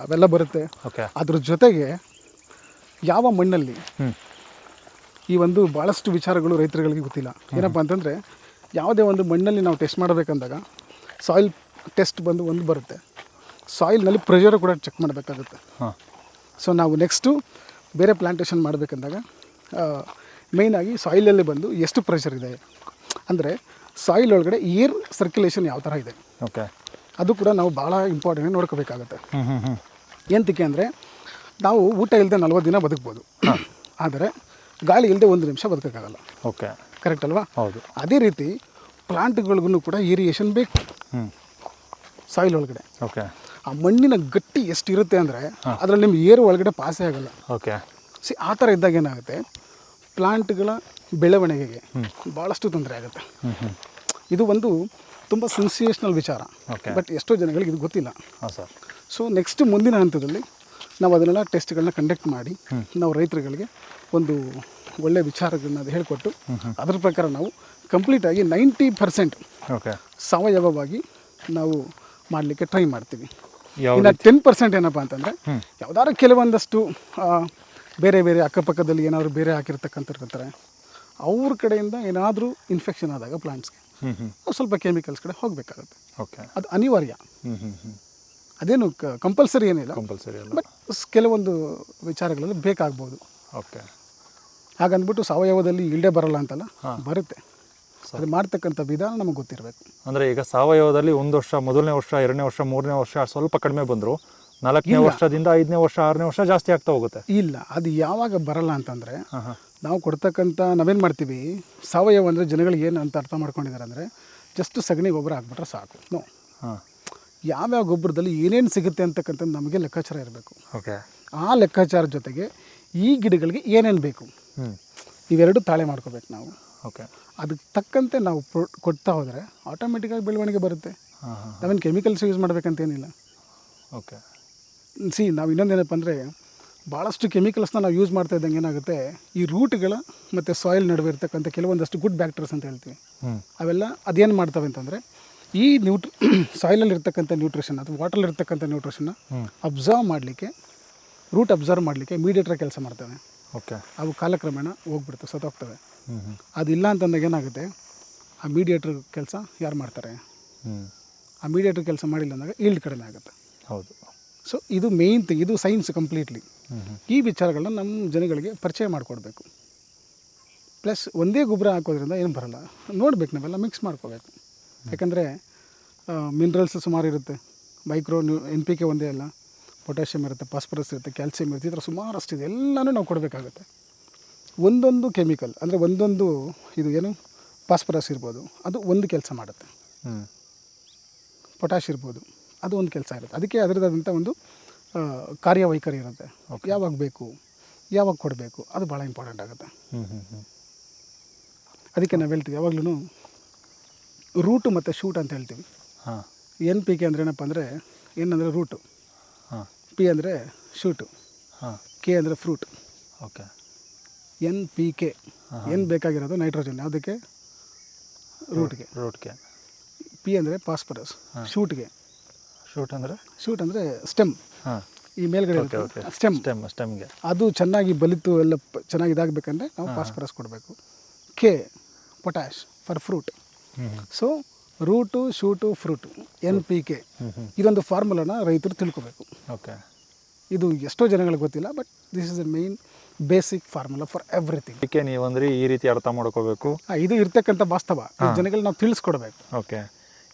ಅವೆಲ್ಲ ಬರುತ್ತೆ. ಅದ್ರ ಜೊತೆಗೆ ಯಾವ ಮಣ್ಣಲ್ಲಿ ಈ ಒಂದು ಭಾಳಷ್ಟು ವಿಚಾರಗಳು ರೈತರುಗಳಿಗೆ ಗೊತ್ತಿಲ್ಲ. ಏನಪ್ಪ ಅಂತಂದರೆ ಯಾವುದೇ ಒಂದು ಮಣ್ಣಲ್ಲಿ ನಾವು ಟೆಸ್ಟ್ ಮಾಡಬೇಕಂದಾಗ ಸಾಯಿಲ್ ಟೆಸ್ಟ್ ಬಂದು ಒಂದು ಬರುತ್ತೆ. ಸಾಯಿಲ್ನಲ್ಲಿ ಪ್ರೆಷರ್ ಕೂಡ ಚೆಕ್ ಮಾಡಬೇಕಾಗುತ್ತೆ. ಹಾಂ. ಸೊ ನಾವು ನೆಕ್ಸ್ಟು ಬೇರೆ ಪ್ಲಾಂಟೇಷನ್ ಮಾಡಬೇಕಂದಾಗ ಮೇಯ್ನಾಗಿ ಸಾಯಿಲಲ್ಲಿ ಬಂದು ಎಷ್ಟು ಪ್ರೆಷರ್ ಇದೆ. ಅಂದರೆ ಸಾಯಿಲ್ ಒಳಗಡೆ ಏರ್ ಸರ್ಕ್ಯುಲೇಷನ್ ಯಾವ ಥರ ಇದೆ. ಓಕೆ ಅದು ಕೂಡ ನಾವು ಭಾಳ ಇಂಪಾರ್ಟೆಂಟ್ ನೋಡ್ಕೋಬೇಕಾಗುತ್ತೆ. ಎಂತಕ್ಕೆ ಅಂದರೆ ನಾವು ಊಟ ಇಲ್ಲದೆ ನಲ್ವತ್ತು ದಿನ ಬದುಕ್ಬೋದು. ಆದರೆ ಗಾಳಿ ಇಲ್ಲದೆ ಒಂದು ನಿಮಿಷ ಬದುಕೋಕ್ಕಾಗಲ್ಲ. ಓಕೆ ಕರೆಕ್ಟ್ ಅಲ್ವಾ? ಹೌದು. ಅದೇ ರೀತಿ ಪ್ಲಾಂಟ್ಗಳಿಗೂ ಕೂಡ ಏರಿಯೇಷನ್ ಬೇಕು. ಸಾಯಿಲ್ ಒಳಗಡೆ. ಓಕೆ ಆ ಮಣ್ಣಿನ ಗಟ್ಟಿ ಎಷ್ಟಿರುತ್ತೆ ಅಂದರೆ ಅದರಲ್ಲಿ ನಿಮ್ಗೆ ಏರು ಒಳಗಡೆ ಪಾಸೇ ಆಗಲ್ಲ. ಓಕೆ ಸಿ ಆ ಥರ ಇದ್ದಾಗ ಏನಾಗುತ್ತೆ? ಪ್ಲಾಂಟ್ಗಳ ಬೆಳವಣಿಗೆಗೆ ಭಾಳಷ್ಟು ತೊಂದರೆ ಆಗುತ್ತೆ. ಇದು ಒಂದು ತುಂಬ ಸೆನ್ಸಿಯೇಷನಲ್ ವಿಚಾರ. ಓಕೆ ಬಟ್ ಎಷ್ಟೋ ಜನಗಳಿಗೆ ಇದು ಗೊತ್ತಿಲ್ಲ. ಸರ್ ಸೊ ನೆಕ್ಸ್ಟ್ ಮುಂದಿನ ಹಂತದಲ್ಲಿ ನಾವು ಅದನ್ನೆಲ್ಲ ಟೆಸ್ಟ್ಗಳನ್ನ ಕಂಡಕ್ಟ್ ಮಾಡಿ ನಾವು ರೈತರುಗಳಿಗೆ ಒಂದು ಒಳ್ಳೆಯ ವಿಚಾರಗಳನ್ನ ಅದು ಹೇಳಿಕೊಟ್ಟು ಅದರ ಪ್ರಕಾರ ನಾವು ಕಂಪ್ಲೀಟಾಗಿ ನೈಂಟಿ ಪರ್ಸೆಂಟ್ ಓಕೆ ಸಾವಯವವಾಗಿ ನಾವು ಮಾಡಲಿಕ್ಕೆ ಟ್ರೈ ಮಾಡ್ತೀವಿ. ಇನ್ನು ಟೆನ್ ಪರ್ಸೆಂಟ್ ಏನಪ್ಪ ಅಂತಂದರೆ ಯಾವ್ದಾದ್ರು ಕೆಲವೊಂದಷ್ಟು ಬೇರೆ ಬೇರೆ ಅಕ್ಕಪಕ್ಕದಲ್ಲಿ ಏನಾದರೂ ಬೇರೆ ಹಾಕಿರ್ತಕ್ಕಂಥರ್ತಾರೆ ಅವ್ರ ಕಡೆಯಿಂದ ಏನಾದರೂ ಇನ್ಫೆಕ್ಷನ್ ಆದಾಗ ಪ್ಲಾಂಟ್ಸ್ಗೆ ಸ್ವಲ್ಪ ಕೆಮಿಕಲ್ಸ್ ಕಡೆ ಹೋಗಬೇಕಾಗುತ್ತೆ. ಓಕೆ ಅದು ಅನಿವಾರ್ಯ. ಅದೇನು ಕಂಪಲ್ಸರಿ ಏನಿಲ್ಲ ಕಂಪಲ್ಸರಿ ಬಟ್ ಕೆಲವೊಂದು ವಿಚಾರಗಳಲ್ಲಿ ಬೇಕಾಗ್ಬೋದು. ಓಕೆ ಹಾಗಂದ್ಬಿಟ್ಟು ಸಾವಯವದಲ್ಲಿ ಇಲ್ಲೇ ಬರಲ್ಲ ಅಂತಲ್ಲ ಬರುತ್ತೆ. ಅದು ಮಾಡ್ತಕ್ಕಂಥ ವಿಧಾನ ನಮಗೆ ಗೊತ್ತಿರಬೇಕು. ಅಂದರೆ ಈಗ ಸಾವಯವದಲ್ಲಿ ಒಂದು ವರ್ಷ ಮೊದಲನೇ ವರ್ಷ ಎರಡನೇ ವರ್ಷ ಮೂರನೇ ವರ್ಷ ಸ್ವಲ್ಪ ಕಡಿಮೆ ಬಂದರು ನಾಲ್ಕನೇ ವರ್ಷದಿಂದ ಐದನೇ ವರ್ಷ ಆರನೇ ವರ್ಷ ಜಾಸ್ತಿ ಆಗ್ತಾ ಹೋಗುತ್ತೆ. ಇಲ್ಲ ಅದು ಯಾವಾಗ ಬರಲ್ಲ ಅಂತಂದರೆ ನಾವು ಕೊಡ್ತಕ್ಕಂಥ ನಾವೇನು ಮಾಡ್ತೀವಿ ಸಾವಯವ ಅಂದರೆ ಜನಗಳಿಗೆ ಏನು ಅಂತ ಅರ್ಥ ಮಾಡ್ಕೊಂಡಿದ್ದಾರೆ ಅಂದರೆ ಜಸ್ಟ್ ಸಗಣಿ ಗೊಬ್ಬರ ಹಾಕ್ಬಿಟ್ರೆ ಸಾಕು. ನೋ ಹಾಂ. ಯಾವ್ಯಾವ ಗೊಬ್ಬರದಲ್ಲಿ ಏನೇನು ಸಿಗುತ್ತೆ ಅಂತಕ್ಕಂಥದ್ದು ನಮಗೆ ಲೆಕ್ಕಾಚಾರ ಇರಬೇಕು. ಓಕೆ ಆ ಲೆಕ್ಕಾಚಾರ ಜೊತೆಗೆ ಈ ಗಿಡಗಳಿಗೆ ಏನೇನು ಬೇಕು? ಇವೆರಡು ತಾಳೆ ಮಾಡ್ಕೋಬೇಕು ನಾವು. ಓಕೆ. ಅದಕ್ಕೆ ತಕ್ಕಂತೆ ನಾವು ಪ್ರೊ ಕೊಡ್ತಾ ಹೋದರೆ ಆಟೋಮೆಟಿಕ್ಕಾಗಿ ಬೆಳವಣಿಗೆ ಬರುತ್ತೆ. ನಾವೇನು ಕೆಮಿಕಲ್ಸ್ ಯೂಸ್ ಮಾಡಬೇಕಂತೇನಿಲ್ಲ ಓಕೆ. ಸಿ ನಾವು ಇನ್ನೊಂದೇನಪ್ಪ ಅಂದರೆ ಭಾಳಷ್ಟು ಕೆಮಿಕಲ್ಸ್ನ ನಾವು ಯೂಸ್ ಮಾಡ್ತಾ ಇದ್ದಂಗೆ ಏನಾಗುತ್ತೆ ಈ ರೂಟ್ಗಳ ಮತ್ತು ಸಾಯಿಲ್ ನಡುವೆ ಇರ್ತಕ್ಕಂಥ ಕೆಲವೊಂದಷ್ಟು ಗುಡ್ ಬ್ಯಾಕ್ಟೀರಿಯಾಸ್ ಅಂತ ಹೇಳ್ತೀವಿ. ಅವೆಲ್ಲ ಅದೇನು ಮಾಡ್ತವೆ ಅಂತಂದರೆ ಈ ನ್ಯೂಟ್ರಿ ಸಾಯಿಲಲ್ಲಿ ಇರ್ತಕ್ಕಂಥ ನ್ಯೂಟ್ರಿಷನ್ ಅಥವಾ ವಾಟರಲ್ಲಿ ಇರ್ತಕ್ಕಂಥ ನ್ಯೂಟ್ರಿಷನ್ನ ಅಬ್ಸರ್ವ್ ಮಾಡಲಿಕ್ಕೆ ರೂಟ್ ಅಬ್ಸರ್ವ್ ಮಾಡಲಿಕ್ಕೆ ಮೀಡಿಯೇಟ್ರ ಕೆಲಸ ಮಾಡ್ತವೆ. ಓಕೆ. ಅವು ಕಾಲಕ್ರಮೇಣ ಹೋಗ್ಬಿಡ್ತವೆ ಸತ್ತೋಗ್ತವೆ. ಅದಿಲ್ಲ ಅಂತಂದಾಗ ಏನಾಗುತ್ತೆ? ಆ ಮೀಡಿಯೇಟ್ರ್ ಕೆಲಸ ಯಾರು ಮಾಡ್ತಾರೆ? ಆ ಮೀಡಿಯೇಟ್ರ್ ಕೆಲಸ ಮಾಡಿಲ್ಲ ಅಂದಾಗ ಈಲ್ಡ್ ಕಡಿಮೆ ಆಗುತ್ತೆ. ಹೌದು. ಸೊ ಇದು ಮೇಯ್ನ್ ಥಿಂಗ್ ಇದು ಸೈನ್ಸ್ ಕಂಪ್ಲೀಟ್ಲಿ ಈ ವಿಚಾರಗಳನ್ನ ನಮ್ಮ ಜನಗಳಿಗೆ ಪರಿಚಯ ಮಾಡಿಕೊಡ್ಬೇಕು. ಪ್ಲಸ್ ಒಂದೇ ಗೊಬ್ಬರ ಹಾಕೋದ್ರಿಂದ ಏನು ಬರಲ್ಲ. ನೋಡ್ಬೇಕು ನಾವೆಲ್ಲ ಮಿಕ್ಸ್ ಮಾಡ್ಕೋಬೇಕು. ಯಾಕಂದರೆ ಮಿನರಲ್ಸ್ ಸುಮಾರು ಇರುತ್ತೆ. ಮೈಕ್ರೋ ಎನ್ ಪಿ ಕೆ ಒಂದೇ ಅಲ್ಲ. ಪೊಟ್ಯಾಷಿಯಮ್ ಇರುತ್ತೆ ಫಾಸ್ಫರಸ್ ಇರುತ್ತೆ ಕ್ಯಾಲ್ಸಿಯಂ ಇರುತ್ತೆ ಈ ಥರ ಸುಮಾರಷ್ಟಿದೆ. ಎಲ್ಲನೂ ನಾವು ಕೊಡಬೇಕಾಗುತ್ತೆ. ಒಂದೊಂದು ಕೆಮಿಕಲ್ ಅಂದರೆ ಒಂದೊಂದು ಇದು ಏನು ಫಾಸ್ಫರಸ್ ಇರ್ಬೋದು ಅದು ಒಂದು ಕೆಲಸ ಮಾಡುತ್ತೆ. ಪೊಟ್ಯಾಷ್ ಪೊಟ್ಯಾಶ್ ಇರ್ಬೋದು ಅದು ಒಂದು ಕೆಲಸ ಇರುತ್ತೆ. ಅದಕ್ಕೆ ಅದರದಾದಂಥ ಒಂದು ಕಾರ್ಯವೈಖರಿ ಇರುತ್ತೆ. ಯಾವಾಗ ಬೇಕು ಯಾವಾಗ ಕೊಡಬೇಕು ಅದು ಭಾಳ ಇಂಪಾರ್ಟೆಂಟ್ ಆಗುತ್ತೆ. ಅದಕ್ಕೆ ನಾವು ಹೇಳ್ತೀವಿ ಯಾವಾಗಲೂ ರೂಟು ಮತ್ತು ಶೂಟ್ ಅಂತ ಹೇಳ್ತೀವಿ. ಹಾಂ. ಎನ್ ಪಿ ಕೆ ಅಂದರೆ ಏನಪ್ಪ ಅಂದರೆ ಏನಂದರೆ ರೂಟು. ಪಿ ಅಂದರೆ ಶೂಟು ಹಾಂ. ಕೆ ಅಂದರೆ fruit okay N P K ಏನು ಬೇಕಾಗಿರೋದು ನೈಟ್ರೋಜನ್ ಅದಕ್ಕೆ ರೂಟ್ಗೆ ರೂಟ್ಗೆ ಪಿ ಅಂದರೆ ಪಾಸ್ಪರಸ್ ಶೂಟ್ಗೆ ಶೂಟ್ ಅಂದರೆ? ಶೂಟ್ ಅಂದರೆ ಸ್ಟೆಮ್ ಹಾಂ. ಈ ಮೇಲ್ಗಡೆ ಸ್ಟೆಮ್ ಸ್ಟೆಮ್ ಸ್ಟೆಮ್ಗೆ ಅದು ಚೆನ್ನಾಗಿ ಬಲಿತು ಎಲ್ಲ ಚೆನ್ನಾಗಿ ಇದಾಗಬೇಕಂದ್ರೆ ನಾವು ಪಾಸ್ಪರಸ್ ಕೊಡಬೇಕು. K potash for fruit so root shoot fruit N P K ಇದೊಂದು ಫಾರ್ಮುಲಾನ ರೈತರು ತಿಳ್ಕೊಬೇಕು. ಓಕೆ ಇದು ಎಷ್ಟೋ ಜನಗಳಿಗೆ ಗೊತ್ತಿಲ್ಲ but this is the main basic formula for everything ಅದಕ್ಕೆ ನೀವು ಅಂದ್ರೆ ಈ ರೀತಿ ಅರ್ಥ ಮಾಡ್ಕೋಬೇಕು? ಇದು ಇರ್ತಕ್ಕಂಥ ವಾಸ್ತವ. ಜನಗಳಿಗೆ ನಾವು ತಿಳಿಸ್ಕೊಡ್ಬೇಕು. ಓಕೆ.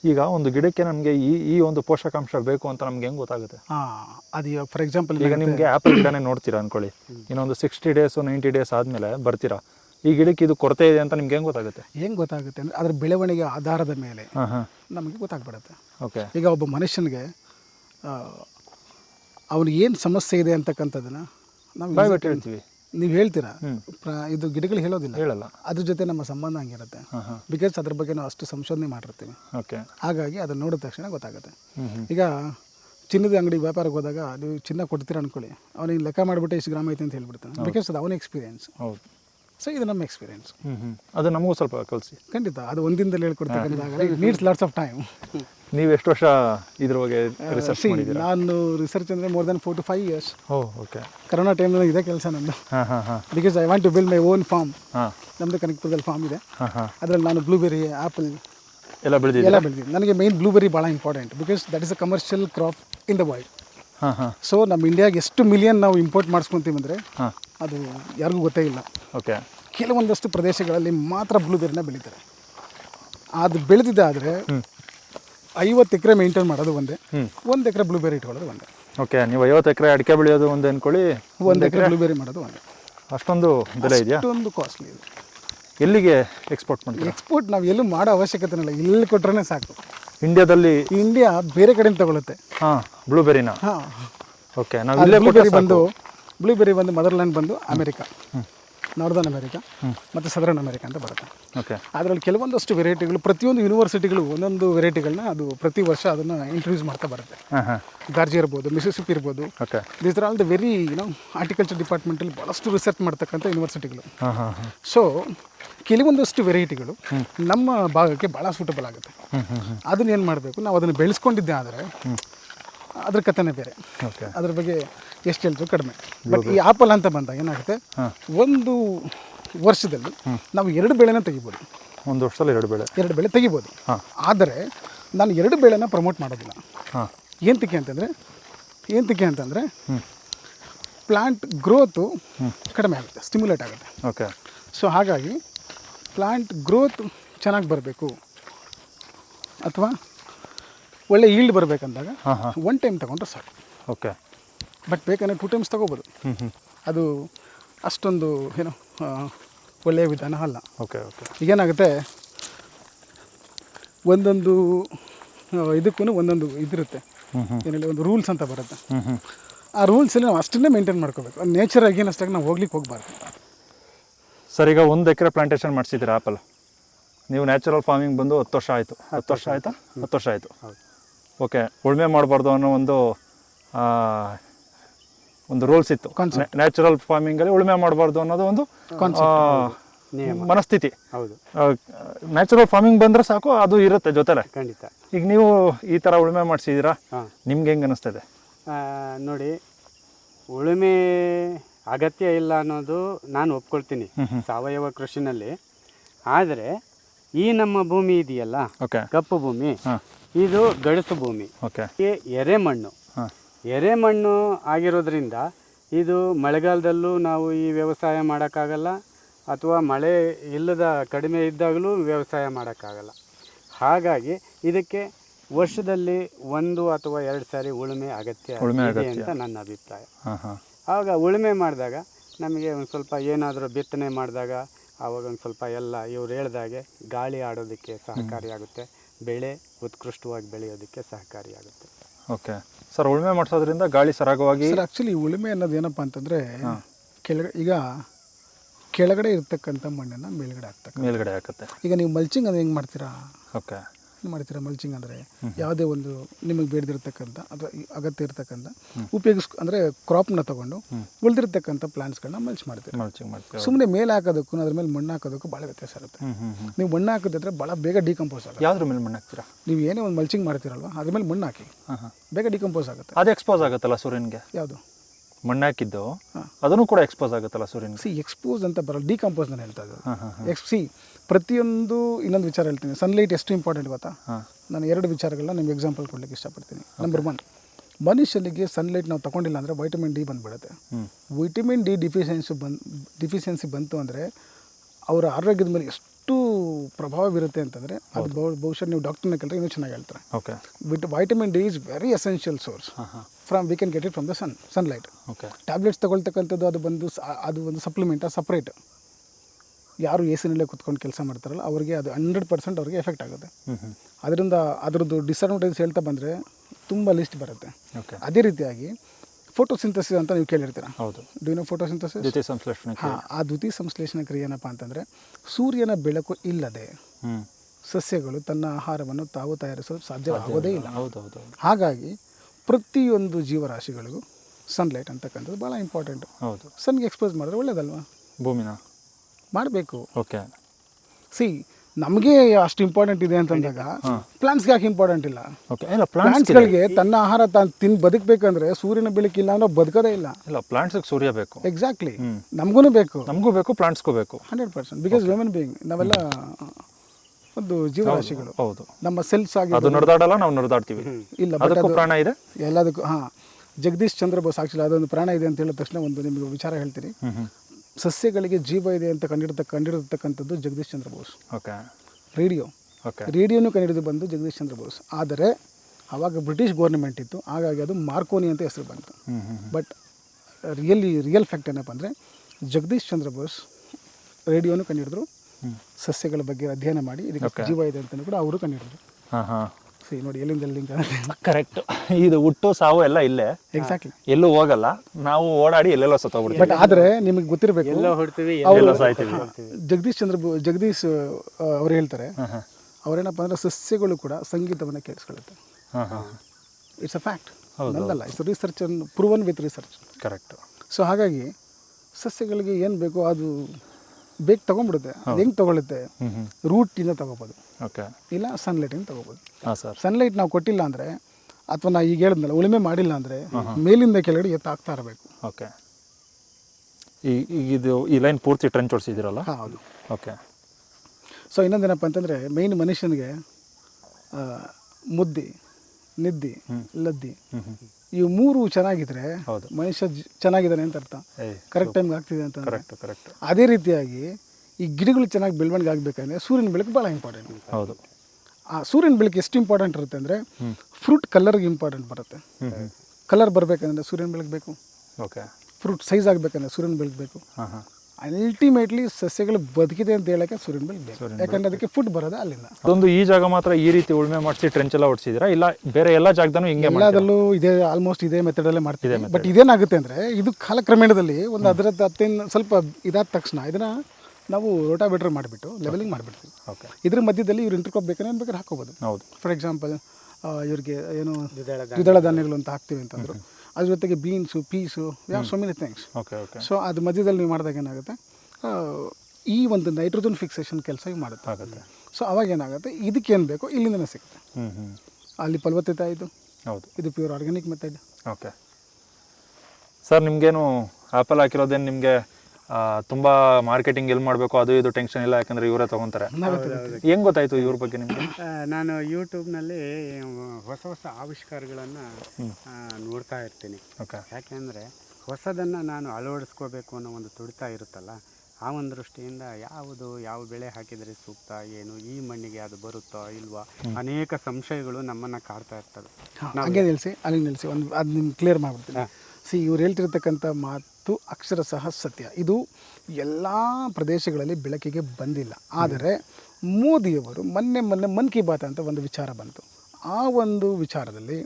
ಈಗ ಒಂದು ಗಿಡಕ್ಕೆ ನಮಗೆ ಈ ಈ ಒಂದು ಪೋಷಕಾಂಶ ಬೇಕು ಅಂತ ನಮ್ಗೆ ಹೆಂಗೆ ಗೊತ್ತಾಗುತ್ತೆ? ಹಾಂ ಅದು ಫಾರ್ ಎಕ್ಸಾಂಪಲ್ ಈಗ ನಿಮಗೆ ಆ್ಯಪಲ್ ಗಿಡನೇ ನೋಡ್ತೀರಾ ಅನ್ಕೊಳ್ಳಿ. ಇನ್ನೊಂದು ಸಿಕ್ಸ್ಟಿ ಡೇಸು ನೈಂಟಿ ಡೇಸ್ ಆದಮೇಲೆ ಬರ್ತೀರಾ. ಈ ಗಿಡಕ್ಕೆ ಇದು ಕೊರತೆ ಇದೆ ಅಂತ ನಿಮ್ಗೆ ಹೆಂಗೆ ಗೊತ್ತಾಗುತ್ತೆ? ಹೆಂಗೆ ಗೊತ್ತಾಗುತ್ತೆ ಅಂದರೆ ಅದ್ರ ಬೆಳವಣಿಗೆ ಆಧಾರದ ಮೇಲೆ ಹಾಂ ಹಾಂ. ನಮಗೆ ಗೊತ್ತಾಗ್ಬಿಡುತ್ತೆ. ಓಕೆ. ಈಗ ಒಬ್ಬ ಮನುಷ್ಯನಿಗೆ ಅವನಿಗೆ ಏನು ಸಮಸ್ಯೆ ಇದೆ ಅಂತಕ್ಕಂಥದ್ದನ್ನು ನಾವು ಬಾಯ್ಬಿಟ್ಟು ಹೇಳ್ತೀವಿ. ನೀವು ಹೇಳ್ತೀರಾ? ಪ್ರ- ಇದು ಗಿಡಗಳು ಹೇಳೋದಿಲ್ಲ. ಹೇಳಲ್ಲ. ಅದ್ರ ಜೊತೆ ನಮ್ಮ ಸಂಬಂಧ ಹಂಗಿರುತ್ತೆ. ಬಿಕಾಸ್ ಅದ್ರ ಬಗ್ಗೆ ನಾವು ಅಷ್ಟು ಸಂಶೋಧನೆ ಮಾಡಿರ್ತೀವಿ. ಓಕೆ. ಹಾಗಾಗಿ ಅದನ್ನು ನೋಡಿದ ತಕ್ಷಣ ಗೊತ್ತಾಗುತ್ತೆ. ಹ್ಞೂ ಹ್ಞೂ ಈಗ ಚಿನ್ನದ ಅಂಗಡಿ ವ್ಯಾಪಾರಕ್ಕೆ ಹೋದಾಗ ನೀವು ಚಿನ್ನ ಕೊಡ್ತೀರಾ ಅನ್ಕೊಳ್ಳಿ. ಅವನಿಗೆ ಲೆಕ್ಕ ಮಾಡಿಬಿಟ್ಟು ಇಷ್ಟು ಗ್ರಾಮ ಐತೆ ಅಂತ ಹೇಳ್ಬಿಡ್ತಾನೆ. ಬಿಕಾಸ್ ಅದು ಅವನ ಎಕ್ಸ್ಪೀರಿಯನ್ಸ್ ಹೌದು. ಸೊ ಇದು ನಮ್ಮ ಎಕ್ಸ್ಪೀರಿಯನ್ಸ್ ಹ್ಞೂ ಹ್ಞೂ ಅದು ನಮಗೂ ಸ್ವಲ್ಪ ಕಲಿಸಿ. ಖಂಡಿತ. ಅದು ಒಂದಿನದಲ್ಲಿ ಹೇಳ್ಕೊಡ್ತಕ್ಕಂಥದ್ದಾಗಲ್ಲ. It needs lots of time ನೀವು ಎಷ್ಟು ವರ್ಷ ಇದ್ರ ಬಗ್ಗೆ ರಿಸರ್ಚ್ ಮಾಡಿದ್ದೀರಾ? ನಾನು ರಿಸರ್ಚ್ ಅಂದರೆ more than four to five years oh okay corona ಟೈಮ್ನಲ್ಲಿ ಇದೆ ಕೆಲಸ ನಂದು. ಹಾಂ ಹಾಂ ಹಾಂ. Because I want to build my own farm ನಮ್ದು ನಮ್ಮದು ಕನಕಪುರದಲ್ಲಿ ಫಾರ್ಮ್ ಇದೆ. ಅದರಲ್ಲಿ ನಾನು ಬ್ಲೂಬೆರಿ ಆ್ಯಪಲ್ ಎಲ್ಲ ಬೆಳೆದಿದ್ದೆ ಎಲ್ಲ ಬೆಳೆದಿದ್ದೀನಿ. ನನಗೆ ಮೈನ್ ಬ್ಲೂಬೆರಿ ಭಾಳ important because that is a commercial crop in the world ಹಾಂ ಹಾಂ. ಸೊ ನಮ್ಮ ಇಂಡಿಯಾಗೆ ಎಷ್ಟು ಮಿಲಿಯನ್ ನಾವು ಇಂಪೋರ್ಟ್ ಮಾಡ್ಸ್ಕೊಂತೀವಿ ಅಂದರೆ ಅದು ಯಾರಿಗೂ ಗೊತ್ತೇ ಇಲ್ಲ. ಓಕೆ ಕೆಲವೊಂದಷ್ಟು ಪ್ರದೇಶಗಳಲ್ಲಿ ಮಾತ್ರ ಬ್ಲೂಬೆರಿನ ಬೆಳೀತಾರೆ. ಅದು ಬೆಳೆದಿದ್ದಾದರೆ ಐವತ್ತು ಎಕರೆ ಮೇಂಟೈನ್ ಮಾಡೋದು ಒಂದೇ. ಒಂದು ಎಕರೆ ಬ್ಲೂಬೆರಿ ಇಟ್ಕೊಳ್ಳೋದು ಒಂದೇ. ಓಕೆ ನೀವು ಐವತ್ತು ಎಕರೆ ಅಡಿಕೆ ಬೆಳೆಯೋದು ಒಂದು ಅಂದ್ಕೊಳ್ಳಿ ಒಂದು ಎಕರೆ ಬ್ಲೂಬೆರಿ ಮಾಡೋದು ಒಂದೇ. ಅಷ್ಟೊಂದು ಬೆಲೆ ಇದೆಯಾ? ಅಷ್ಟೊಂದು ಕಾಸ್ಟ್ಲಿ ಇದೆ. ಎಲ್ಲಿಗೆ ಎಕ್ಸ್ಪೋರ್ಟ್ ಮಾಡ್ತೀವಿ ಎಕ್ಸ್ಪೋರ್ಟ್ ನಾವು ಎಲ್ಲೂ ಮಾಡೋ ಅವಶ್ಯಕತೆ ಇಲ್ಲ. ಇಲ್ಲಿ ಕೊಟ್ರೆ ಸಾಕು. ಇಂಡಿಯಾದಲ್ಲಿ ಇಂಡಿಯಾ ಬೇರೆ ಕಡೆಯಿಂದ ತಗೊಳುತ್ತೆ. ಹಾಂ ಬ್ಲೂಬೆರಿನ? ಹಾಂ. ಓಕೆ ನಾವು ಇಲ್ಲೇ ಬ್ಲೂಬೆರಿ ಬಂದು ಬ್ಲೂಬೆರಿ ಬಂದು ಮದರ್ಲ್ಯಾಂಡ್ ಬಂದು ಅಮೆರಿಕ. ನಾರ್ದರ್ನ್ ಅಮೇರಿಕಾ ಮತ್ತು ಸದರ್ನ್ ಅಮೆರಿಕ ಅಂತ ಬರುತ್ತೆ. ಓಕೆ. ಅದರಲ್ಲಿ ಕೆಲವೊಂದಷ್ಟು ವೆರೈಟಿಗಳು ಪ್ರತಿಯೊಂದು ಯೂನಿವರ್ಸಿಟಿಗಳು ಒಂದೊಂದು ವೆರೈಟಿಗಳನ್ನ ಅದು ಪ್ರತಿ ವರ್ಷ ಅದನ್ನು ಇಂಟ್ರೊಡ್ಯೂಸ್ ಮಾಡ್ತಾ ಬರುತ್ತೆ. ಗಾರ್ಜಿ ಇರ್ಬೋದು ಮಿಸಿಸಿಪಿ ಇರ್ಬೋದು. Okay. This are all the very you know horticulture ಡಿಪಾರ್ಟ್ಮೆಂಟಲ್ಲಿ ಭಾಳಷ್ಟು ರಿಸರ್ಚ್ ಮಾಡ್ತಕ್ಕಂಥ ಯೂನಿವರ್ಸಿಟಿಗಳು ಸೊ ಕೆಲವೊಂದಷ್ಟು ವೆರೈಟಿಗಳು ನಮ್ಮ ಭಾಗಕ್ಕೆ ಭಾಳ ಸೂಟಬಲ್ ಆಗುತ್ತೆ. ಅದನ್ನ ಏನು ಮಾಡಬೇಕು? ನಾವು ಅದನ್ನು ಬೆಳೆಸ್ಕೊಂಡಿದ್ದೆ ಆದರೆ ಅದ್ರ ಕಥೆನೇ ಬೇರೆ. ಓಕೆ. ಅದ್ರ ಬಗ್ಗೆ ಎಷ್ಟು ಹೇಳಿದ್ರು ಕಡಿಮೆ. ಬಟ್ ಈ ಆಪಲ್ ಅಂತ ಬಂದಾಗ ಏನಾಗುತ್ತೆ? ಒಂದು ವರ್ಷದಲ್ಲಿ ನಾವು ಎರಡು ಬೆಳೆನ ತೆಗಿಬೋದು. ಒಂದು ವರ್ಷದಲ್ಲಿ ಎರಡು ಬೆಳೆ. ಎರಡು ಬೆಳೆ ತೆಗಿಬೋದು. ಆದರೆ ನಾನು ಎರಡು ಬೆಳೆನ ಪ್ರಮೋಟ್ ಮಾಡೋದಿಲ್ಲ. ಏಂತಿಕೆ ಏಂತಕ್ಕೆ ಅಂತಂದರೆ ಏಂತಕ್ಕೆ ಅಂತಂದರೆ ಪ್ಲಾಂಟ್ ಗ್ರೋತು ಕಡಿಮೆ ಆಗುತ್ತೆ ಸ್ಟಿಮ್ಯುಲೇಟ್ ಆಗುತ್ತೆ. ಓಕೆ ಸೊ ಹಾಗಾಗಿ ಪ್ಲಾಂಟ್ ಗ್ರೋತ್ ಚೆನ್ನಾಗಿ ಬರಬೇಕು. ಅಥವಾ ಒಳ್ಳೆ ಈಲ್ಡ್ ಬರಬೇಕಂದಾಗ ಒನ್ ಟೈಮ್ ತಗೊಂಡ್ರೆ ಸಾಕು. ಓಕೆ ಬಟ್ ಬೇಕಂದರೆ ಟೂ ಟೈಮ್ಸ್ ತೊಗೋಬೋದು. ಅದು ಅಷ್ಟೊಂದು ಏನೋ ಒಳ್ಳೆಯ ವಿಧಾನ ಅಲ್ಲ. ಓಕೆ ಓಕೆ ಈಗೇನಾಗುತ್ತೆ? ಒಂದೊಂದು ಇದಕ್ಕೂ ಒಂದೊಂದು ಇದಿರುತ್ತೆ. ಏನಿಲ್ಲ ಏನು ಒಂದು ರೂಲ್ಸ್ ಅಂತ ಬರುತ್ತೆ. ಆ ರೂಲ್ಸಲ್ಲಿ ನಾವು ಅಷ್ಟನ್ನೇ ಮೇಂಟೈನ್ ಮಾಡ್ಕೋಬೇಕು. ನೇಚರ್ ಅಷ್ಟಾಗಿ ನಾವು ಹೋಗ್ಲಿಕ್ಕೆ ಹೋಗಬಾರ್ದು. ಸರ್ ಈಗ ಒಂದು ಎಕರೆ ಪ್ಲಾಂಟೇಶನ್ ಮಾಡಿಸಿದ್ದೀರಾ ಆ್ಯಪಲ್ ನೀವು ನ್ಯಾಚುರಲ್ ಫಾರ್ಮಿಂಗ್ ಬಂದು ಹತ್ತು ವರ್ಷ ಆಯಿತು. ಹತ್ತು ವರ್ಷ ಆಯಿತಾ? ಹತ್ತು ವರ್ಷ ಆಯಿತು. ಓಕೆ ಉಳುಮೆ ಮಾಡಬಾರ್ದು ಅನ್ನೋ ಒಂದು ಒಂದು ರೂಲ್ಸ್ ಇತ್ತು. ನ್ಯಾಚುರಲ್ ಫಾರ್ಮಿಂಗಲ್ಲಿ ಉಳುಮೆ ಮಾಡಬಾರ್ದು ಅನ್ನೋದು ಒಂದು ಮನಸ್ಥಿತಿ. ಹೌದು. ನ್ಯಾಚುರಲ್ ಫಾರ್ಮಿಂಗ್ ಬಂದ್ರೆ ಸಾಕು ಅದು ಇರುತ್ತೆ ಜೊತೆಲೆ. ಖಂಡಿತ. ಈಗ ನೀವು ಈ ತರ ಉಳುಮೆ ಮಾಡಿಸಿದೀರಾ ನಿಮ್ಗೆ ಹೆಂಗೆ ಅನಿಸ್ತದೆ? ನೋಡಿ ಉಳುಮೆ ಅಗತ್ಯ ಇಲ್ಲ ಅನ್ನೋದು ನಾನು ಒಪ್ಕೊಳ್ತೀನಿ ಸಾವಯವ ಕೃಷಿನಲ್ಲಿ. ಆದರೆ ಈ ನಮ್ಮ ಭೂಮಿ ಇದೆಯಲ್ಲ? ಕಪ್ಪು ಭೂಮಿ. ಇದು ಗಡಸು ಭೂಮಿ. ಓಕೆ ಈ ಎರೆಮಣ್ಣು ಮಣ್ಣು ಆಗಿರೋದ್ರಿಂದ ಇದು ಮಳೆಗಾಲದಲ್ಲೂ ನಾವು ಈ ವ್ಯವಸಾಯ ಮಾಡೋಕ್ಕಾಗಲ್ಲ ಅಥವಾ ಮಳೆ ಇಲ್ಲದ ಕಡಿಮೆ ಇದ್ದಾಗಲೂ ವ್ಯವಸಾಯ ಮಾಡೋಕ್ಕಾಗಲ್ಲ. ಹಾಗಾಗಿ ಇದಕ್ಕೆ ವರ್ಷದಲ್ಲಿ ಒಂದು ಅಥವಾ ಎರಡು ಸಾರಿ ಉಳುಮೆ ಅಗತ್ಯ ಅಂತ ನನ್ನ ಅಭಿಪ್ರಾಯ. ಆವಾಗ ಉಳುಮೆ ಮಾಡಿದಾಗ ನಮಗೆ ಒಂದು ಸ್ವಲ್ಪ ಏನಾದರೂ ಬಿತ್ತನೆ ಮಾಡಿದಾಗ ಆವಾಗ ಒಂದು ಸ್ವಲ್ಪ ಎಲ್ಲ ಇವ್ರು ಹೇಳ್ದಾಗೆ ಗಾಳಿ ಆಡೋದಕ್ಕೆ ಸಹಕಾರಿಯಾಗುತ್ತೆ. ಬೆಳೆ ಉತ್ಕೃಷ್ಟವಾಗಿ ಬೆಳೆಯೋದಕ್ಕೆ ಸಹಕಾರಿಯಾಗುತ್ತೆ. ಓಕೆ. ಸರ್ ಉಳುಮೆ ಮಾಡಿಸೋದ್ರಿಂದ ಗಾಳಿ ಸರಾಗವಾಗಿ ಸರ್ ಆ್ಯಕ್ಚುಲಿ ಉಳುಮೆ ಅನ್ನೋದು ಏನಪ್ಪ ಅಂತಂದರೆ ಕೆಳಗಡೆ ಈಗ ಕೆಳಗಡೆ ಇರ್ತಕ್ಕಂಥ ಮಣ್ಣನ್ನು ಮೇಲ್ಗಡೆ ಹಾಕ್ತಕ್ಕ ಮೇಲ್ಗಡೆ ಹಾಕುತ್ತೆ. ಈಗ ನೀವು ಮಲ್ಚಿಂಗ್ ಅದು ಹೆಂಗೆ ಮಾಡ್ತೀರಾ? ಓಕೆ. ಏನು ಮಾಡ್ತೀರಾ ಮಲ್ಚಿಂಗ್ ಅಂದರೆ ಯಾವುದೇ ಒಂದು ನಿಮಗೆ ಬೇಡದಿರ್ತಕ್ಕಂಥ ಅಥವಾ ಅಗತ್ಯ ಇರತಕ್ಕಂಥ ಉಪಯೋಗಿಸ್ ಅಂದರೆ ಕ್ರಾಪ್ನ ತಗೊಂಡು ಉಳಿದಿರ್ತಕ್ಕಂಥ ಪ್ಲಾಂಟ್ಸ್ಗಳನ್ನ ಮಲ್ಚ್ ಮಾಡ್ತೀರಾ? ಮಲ್ಚಿಂಗ್ ಮಾಡ್ತೀವಿ ಸುಮ್ಮನೆ ಮೇಲೆ ಹಾಕೋದಕ್ಕೂ ಅದ್ರ ಮೇಲೆ ಮಣ್ಣು ಹಾಕೋದಕ್ಕೂ ಭಾಳ ವ್ಯತ್ಯಾಸ ಇರುತ್ತೆ. ನೀವು ಮಣ್ಣು ಹಾಕಿದ್ರೆ ಭಾಳ ಬೇಗ ಡಿಕಂಪೋಸ್ ಆಗುತ್ತೆ. ಯಾವ್ದ್ರ ಮೇಲೆ ಮಣ್ಣು ಹಾಕ್ತೀರಾ? ನೀವು ಏನೇ ಒಂದು ಮಲ್ಚಿಂಗ್ ಮಾಡ್ತೀರಲ್ವ ಅದ್ರ ಮೇಲೆ ಮಣ್ಣು ಹಾಕಿ. ಬೇಗ ಡಿಕಂಪೋಸ್ ಆಗುತ್ತೆ. ಅದು ಎಕ್ಸ್ಪೋಸ್ ಆಗುತ್ತಲ್ಲ ಸೂರ್ಯನಿಗೆ? ಯಾವುದು? ಮಣ್ಣು ಹಾಕಿದ್ದು? ಅದನ್ನು ಕೂಡ ಎಕ್ಸ್ಪೋಸ್ ಆಗುತ್ತಲ್ಲ ಸೂರ್ಯನಿಗೆ? ಸಿ ಎಕ್ಸ್ಪೋಸ್ ಅಂತ ಬರಲ್ಲ ಡಿಕಂಪೋಸ್ ನಾನು ಹೇಳ್ತಾ ಇದ್ದೀನಿ ಎಕ್ಸ್ ಸಿ ಪ್ರತಿಯೊಂದು ಇನ್ನೊಂದು ವಿಚಾರ ಹೇಳ್ತೀನಿ. ಸನ್ಲೈಟ್ ಎಷ್ಟು ಇಂಪಾರ್ಟೆಂಟ್ ಗೊತ್ತಾ? ನಾನು ಎರಡು ವಿಚಾರಗಳನ್ನ ನಿಮ್ಗೆ ಎಕ್ಸಾಂಪಲ್ ಕೊಡ್ಲಿಕ್ಕೆ ಇಷ್ಟಪಡ್ತೀನಿ. ನಂಬರ್ ಒನ್ ಮನುಷ್ಯನಿಗೆ ಸನ್ಲೈಟ್ ನಾವು ತಗೊಂಡಿಲ್ಲ ಅಂದರೆ ವೈಟಮಿನ್ ಡಿ ಬಂದುಬಿಡುತ್ತೆ. ವಿಟಮಿನ್ ಡಿ ಡಿಫಿಷಿಯನ್ಸಿ ಬಂದು ಡಿಫಿಷಿಯನ್ಸಿ ಬಂತು ಅಂದರೆ ಅವರ ಆರೋಗ್ಯದ ಮೇಲೆ ಎಷ್ಟು ಪ್ರಭಾವ ಬೀರುತ್ತೆ ಅಂತಂದರೆ ಅದು ಬಹು- ಬಹುಶಃ ನೀವು ಡಾಕ್ಟರ್ನ ಕೇಳಿದ್ರೆ ಇನ್ನೂ ಚೆನ್ನಾಗಿ ಹೇಳ್ತಾರೆ. Okay with vitamin D is very essential source from we can get it from the sun sunlight okay tablets ತಗೊಳ್ತಕ್ಕಂಥದ್ದು ಅದು ಬಂದು ಅದು ಒಂದು ಸಪ್ಲಿಮೆಂಟ ಸಪ್ರೇಟ್ ಯಾರು ಎ ಸಿನಲ್ಲೇ ಕುತ್ಕೊಂಡು ಕೆಲಸ ಮಾಡ್ತಾರಲ್ಲ ಅವರಿಗೆ ಅದು ಹಂಡ್ರೆಡ್ ಪರ್ಸೆಂಟ್ ಅವ್ರಿಗೆ ಎಫೆಕ್ಟ್ ಆಗುತ್ತೆ. ಅದರಿಂದ ಅದರದ್ದು ಡಿಸ್ಅಡ್ವಾಂಟೇಜ್ ಹೇಳ್ತಾ ಬಂದರೆ ತುಂಬ ಲಿಸ್ಟ್ ಬರುತ್ತೆ. ಅದೇ ರೀತಿಯಾಗಿ ಫೋಟೋಸಿಂಥಸಿಸ್ ಅಂತ ನೀವು ಕೇಳಿರ್ತೀರ? ಹೌದು. ಡಿನೋ ಫೋಟೋಸಿಂಥಸಿಸ್ ದ್ವಿತೀಯ ಸಂಶ್ಲೇಷಣೆ ಹಾಂ ಆ ದ್ವಿತೀಯ ಸಂಶ್ಲೇಷಣ ಕ್ರಿಯೆ ಏನಪ್ಪ ಅಂತಂದರೆ ಸೂರ್ಯನ ಬೆಳಕು ಇಲ್ಲದೆ ಸಸ್ಯಗಳು ತನ್ನ ಆಹಾರವನ್ನು ತಾವು ತಯಾರಿಸಲು ಸಾಧ್ಯವಾಗೋದೇ ಇಲ್ಲ. ಹೌದು ಹೌದು ಹೌದು. ಹಾಗಾಗಿ ಪ್ರತಿಯೊಂದು ಜೀವರಾಶಿಗಳಿಗೂ ಸನ್ಲೈಟ್ ಅಂತಕ್ಕಂಥದ್ದು ಭಾಳ ಇಂಪಾರ್ಟೆಂಟ್ ಹೌದು. ಸನ್ಗೆ ಎಕ್ಸ್ಪೋಸ್ ಮಾಡಿದ್ರೆ ಒಳ್ಳೇದಲ್ವಾ? ಭೂಮಿನ. ಮಾಡಬೇಕು. ಓಕೆ. ಸಿ ನಮಗೆ ಅಷ್ಟು ಇಂಪಾರ್ಟೆಂಟ್ ಇದೆ ಅಂತಂದಾಗ ಪ್ಲಾಂಟ್ಸ್ಗೆ ಯಾಕೆ ಇಂಪಾರ್ಟೆಂಟ್ ಇಲ್ಲ? ಓಕೆ ಇಲ್ಲ ಪ್ಲಾಂಟ್ಸ್ ಪ್ಲಾಂಟ್ಸ್ಗಳಿಗೆ ತನ್ನ ಆಹಾರ ತಾನು ತಿಂದು ಬದುಕಬೇಕಂದ್ರೆ ಸೂರ್ಯನ ಬೆಳಕಿಲ್ಲ ಅಂದ್ರೆ ಬದುಕೋದೇ ಇಲ್ಲ. ಇಲ್ಲ ಪ್ಲಾಂಟ್ಸ್ಗೆ ಸೂರ್ಯ ಬೇಕು. ಎಕ್ಸಾಕ್ಟ್ಲಿ. ನಮಗೂ ಬೇಕು. ನಮಗೂ ಬೇಕು ಪ್ಲಾಂಟ್ಸ್ಗೂ ಬೇಕು. Hundred percent because human being ನಾವೆಲ್ಲ ಒಂದು ಜೀವರಾಶಿಗಳು. ಹೌದು ನಮ್ಮ ಸೆಲ್ಸ್ ಆಗಿ ಅದು ನಡೆದಾಡಲ್ಲ ನಾವು ನಡೆದಾಡ್ತೀವಿ. ಇಲ್ಲ ಅದಕ್ಕೂ ಅದು ಪ್ರಾಣ ಇದೆ? ಎಲ್ಲದಕ್ಕೂ ಹಾಂ. ಜಗದೀಶ್ ಚಂದ್ರ ಬೋಸ್ ಆಕ್ಚುಲಿ ಅದೊಂದು ಪ್ರಾಣ ಇದೆ ಅಂತ ಹೇಳಿದ ತಕ್ಷಣ ಒಂದು ನಿಮಗೆ ವಿಚಾರ ಹೇಳ್ತೀನಿ. ಸಸ್ಯಗಳಿಗೆ ಜೀವ ಇದೆ ಅಂತ ಕಂಡಿಡ್ತ ಕಂಡಿಡತಕ್ಕಂಥದ್ದು Jagadish Chandra Bose. Okay. Radio. Okay. ರೇಡಿಯೋನು ಕಂಡಿಡಿದು ಬಂದು ಜಗದೀಶ್ ಚಂದ್ರ ಬೋಸ್. ಆದರೆ ಆವಾಗ ಬ್ರಿಟಿಷ್ ಗೌರ್ಮೆಂಟ್ ಇತ್ತು. ಹಾಗಾಗಿ ಅದು ಮಾರ್ಕೋನಿ ಅಂತ ಹೆಸರು ಬಂತು. ಬಟ್ ರಿಯಲಿ ರಿಯಲ್ ಫ್ಯಾಕ್ಟ್ ಏನಪ್ಪ ಅಂದರೆ ಜಗದೀಶ್ ಚಂದ್ರ ಬೋಸ್ ರೇಡಿಯೋನು ಕಂಡಿಡಿದ್ರು. ಸಸ್ಯಗಳ ಬಗ್ಗೆ ಅಧ್ಯಯನ ಮಾಡಿ. ಇದಕ್ಕೆ ಜೀವ ಇದೆ ಅಂತಲೂ ಕೂಡ ಅವರು ಕಂಡಿಡಿದ್ರು. ಹಾಂ ಹಾಂ. ಸಿ ನೋಡಿ ಎಲ್ಲಿಂದ ಎಲ್ಲಿಂದ ಕರೆಕ್ಟ್. ಇದು ಹುಟ್ಟು ಸಾವು ಎಲ್ಲ ಇಲ್ಲೇ. ಎಕ್ಸಾಕ್ಟ್ಲಿ ಎಲ್ಲೂ ಹೋಗಲ್ಲ. ನಾವು ಓಡಾಡಿ ಎಲ್ಲೆಲ್ಲೋ ಸತ್ತೋಗ್ಬಿಡ್ತೀವಿ. ಬಟ್ ಆದರೆ ನಿಮಗೆ ಗೊತ್ತಿರಬೇಕು ಎಲ್ಲೋ ಹೊಡ್ತೀವಿ ಎಲ್ಲೋ ಸಾಯ್ತೀವಿ. ಜಗದೀಶ್ ಚಂದ್ರ ಜಗದೀಶ್ ಅವ್ರು ಹೇಳ್ತಾರೆ ಅವ್ರೇನಪ್ಪ ಅಂದ್ರೆ ಸಸ್ಯಗಳು ಕೂಡ ಸಂಗೀತವನ್ನು ಕೇಳಿಸ್ಕೊಳ್ಳುತ್ತೆ. ಹಾಂ ಹಾಂ. It's a fact ನಂದಲ್ಲ it's research proven with research correct so ಹಾಗಾಗಿ ಸಸ್ಯಗಳಿಗೆ ಏನು ಬೇಕೋ ಅದು ಬೇಗ ತೊಗೊಂಡ್ಬಿಡುತ್ತೆ. ಹೆಂಗ್ ಹೆಂಗೆ ತೊಗೊಳುತ್ತೆ? ಹ್ಞೂ ಹ್ಞೂ ರೂಟಿಂದ ತೊಗೋಬೋದು. ಓಕೆ. ಇಲ್ಲ ಸನ್ಲೈಟಿಂದ ತೊಗೋಬೋದು. ಹಾಂ ಸರ್ ಸನ್ಲೈಟ್ ನಾವು ಕೊಟ್ಟಿಲ್ಲ ಅಂದರೆ ಅಥವಾ ನಾ ಈಗ ಹೇಳಿದ್ನಲ್ಲ ಉಳಿಮೆ ಮಾಡಿಲ್ಲ ಅಂದ್ರೆ ಮೇಲಿಂದ ಕೆಳಗಡೆ ಎತ್ತಾಗ್ತಾ ಇರಬೇಕು. ಓಕೆ. ಈ ಈಗ ಇದು ಈ ಲೈನ್ ಪೂರ್ತಿ ಟ್ರೆಂಚ್ ಹೊಡ್ಸಿದಿರಲ್ಲ ಹೌದು. ಓಕೆ. ಸೊ ಇನ್ನೊಂದೇನಪ್ಪ ಅಂತಂದರೆ ಮೈನ್ ಮನುಷ್ಯನಿಗೆ ಮುದ್ದಿ ನಿದ್ದಿ ಲದ್ದಿ. ಇವು ಮೂರು ಚೆನ್ನಾಗಿದ್ರೆ. ಮನುಷ್ಯ ಚೆನ್ನಾಗಿದ್ದಾನೆ ಅಂತ ಅರ್ಥ. ಕರೆಕ್ಟ್ ಟೈಮ್ಗೆ ಆಗ್ತಿದೆ ಅಂತ ಕರೆಕ್ಟ್ ಕರೆಕ್ಟ್ ಅದೇ ರೀತಿಯಾಗಿ ಈ ಗಿಡಗಳು ಚೆನ್ನಾಗಿ ಬೆಳವಣಿಗೆ ಆಗಬೇಕಂದ್ರೆ ಸೂರ್ಯನ ಬೆಳಕು ಭಾಳ ಇಂಪಾರ್ಟೆಂಟ್ ಹೌದು. ಆ ಸೂರ್ಯನ ಬೆಳಕು ಎಷ್ಟು ಇಂಪಾರ್ಟೆಂಟ್ ಇರುತ್ತೆ ಅಂದರೆ ಫ್ರೂಟ್ ಕಲರ್ಗೆ ಇಂಪಾರ್ಟೆಂಟ್ ಬರುತ್ತೆ. ಕಲರ್ ಬರಬೇಕಂದ್ರೆ ಸೂರ್ಯನ ಬೆಳಕು ಬೇಕು. ಓಕೆ ಫ್ರೂಟ್ ಸೈಜ್ ಆಗಬೇಕಂದ್ರೆ ಸೂರ್ಯನ ಬೆಳಕು ಬೇಕು. ಅಲ್ಟಿಮೇಟ್ಲಿ ಸಸ್ಯಗಳು ಬದುಕಿದೆ ಅಂತ ಹೇಳಕ್ಕೆ ಸೂರ್ಯನ ಮೇಲೆ ಬೇಕು. ಯಾಕಂದ್ರೆ ಅದಕ್ಕೆ ಫುಡ್ ಬರೋದು ಅಲ್ಲಿಂದ. ಅದೊಂದು ಈ ಜಾಗ ಮಾತ್ರ ಈ ರೀತಿ ಉಳುಮೆ ಮಾಡಿಸಿ ಟ್ರೆಂಚ್ ಎಲ್ಲ ಹೊಡ್ಸಿದ್ದೀರಾ ಇಲ್ಲ ಬೇರೆ ಎಲ್ಲ ಜಾಗದೂ ಹಿಂಗೆ ಮಾಡ್ತೀರಾ? ಎಲ್ಲದಲ್ಲೂ ಇದೇ ಆಲ್ಮೋಸ್ಟ್ ಇದೇ ಮೆಥಡಲ್ಲೇ ಮಾಡ್ತಿದೆ ಬಟ್ ಇದೇನಾಗುತ್ತೆ ಅಂದರೆ ಇದು ಕಾಲಕ್ರಮೇಣದಲ್ಲಿ ಒಂದು ಅದರದ್ದು ಹತ್ತಿನ ಸ್ವಲ್ಪ ಇದಾದ ತಕ್ಷಣ ಇದನ್ನು ನಾವು ರೋಟಾವೇಟ್ರ್ ಮಾಡಿಬಿಟ್ಟು ಲೆವೆಲಿಂಗ್ ಮಾಡಿಬಿಡ್ತೀವಿ. ಓಕೆ ಇದ್ರ ಮಧ್ಯದಲ್ಲಿ ಇವ್ರು ಇಂಟರ್ಕ್ರಾಪ್ ಬೇಕಾದ್ರೆ ಏನು ಬೇಕಾದ್ರೆ ಹಾಕೋಬೋದು ಹೌದು. ಫಾರ್ ಎಕ್ಸಾಂಪಲ್ ಇವ್ರಿಗೆ ಏನು ದ್ವಿದಳ ಧಾನ್ಯಗಳು ಅಂತ ಹಾಕ್ತೀವಿ ಅಂತಂದ್ರು. ಅದ್ರ ಜೊತೆಗೆ ಬೀನ್ಸು ಪೀಸು ಯಾವ so many things okay okay so ಅದು ಮಧ್ಯದಲ್ಲಿ ನೀವು ಮಾಡಿದಾಗ ಏನಾಗುತ್ತೆ? ಈ ಒಂದು ನೈಟ್ರೋಜನ್ ಫಿಕ್ಸೇಷನ್ ಕೆಲಸ ಇವು ಮಾಡುತ್ತೆ. ಆಗುತ್ತೆ. ಸೊ ಅವಾಗ ಏನಾಗುತ್ತೆ? ಇದಕ್ಕೇನು ಬೇಕೋ? ಇಲ್ಲಿಂದನೇ ಸಿಗುತ್ತೆ. ಹ್ಞೂ ಹ್ಞೂ ಅಲ್ಲಿ ಫಲವತ್ತತೆ ಆಯಿತು. ಹೌದು. ಇದು pure organic method okay sir ನಿಮಗೇನು ಆ್ಯಪಲ್ ಹಾಕಿರೋದೇನು ನಿಮಗೆ ತುಂಬ ಮಾರ್ಕೆಟಿಂಗ್ ಎಲ್ಲಿ ಮಾಡಬೇಕು ಅದು ಇದು ಟೆನ್ಷನ್ ಇಲ್ಲ ಯಾಕಂದರೆ ಇವರೇ ತೊಗೊತಾರೆ. ಹೆಂಗ್ ಗೊತ್ತಾಯಿತು ಇವ್ರ ಬಗ್ಗೆ ನಿಮಗೆ? ನಾನು ಯೂಟ್ಯೂಬ್ನಲ್ಲಿ ಹೊಸ ಹೊಸ ಆವಿಷ್ಕಾರಗಳನ್ನು ನೋಡ್ತಾ ಇರ್ತೀನಿ. ಯಾಕೆಂದ್ರೆ ಹೊಸದನ್ನ ಹೊಸದನ್ನು ನಾನು ಅಳವಡಿಸ್ಕೋಬೇಕು ಅನ್ನೋ ಒಂದು ತುಡಿತ ಇರುತ್ತಲ್ಲ ಆ ಒಂದು ದೃಷ್ಟಿಯಿಂದ ಯಾವುದು ಯಾವ ಬೆಳೆ ಹಾಕಿದರೆ ಸೂಕ್ತ ಏನು ಈ ಮಣ್ಣಿಗೆ ಅದು ಬರುತ್ತೋ ಇಲ್ವಾ ಅನೇಕ ಸಂಶಯಗಳು ನಮ್ಮನ್ನು ಕಾಡ್ತಾ ಇರ್ತವೆ. ಹಾಗೆ ನಿಲ್ಲಿಸಿ ಅಲ್ಲಿ ನಿಲ್ಲಿಸಿ ಒಂದು ಅದು ನಿಮ್ಗೆ ಕ್ಲಿಯರ್ ಮಾಡಿಬಿಡ್ತೀನಿ. ಸಿ ಇವ್ರು ಹೇಳ್ತಿರ್ತಕ್ಕಂಥ ಮಾತು ಅಕ್ಷರ ಸಹ ಸತ್ಯ. ಇದು ಎಲ್ಲ ಪ್ರದೇಶಗಳಲ್ಲಿ ಬೆಳಕಿಗೆ ಬಂದಿಲ್ಲ. ಆದರೆ ಮೋದಿಯವರು ಮೊನ್ನೆ ಮೊನ್ನೆ ಮನ್ ಕಿ ಬಾತ್ ಅಂತ ಒಂದು ವಿಚಾರ ಬಂತು. ಆ ಒಂದು ವಿಚಾರದಲ್ಲಿ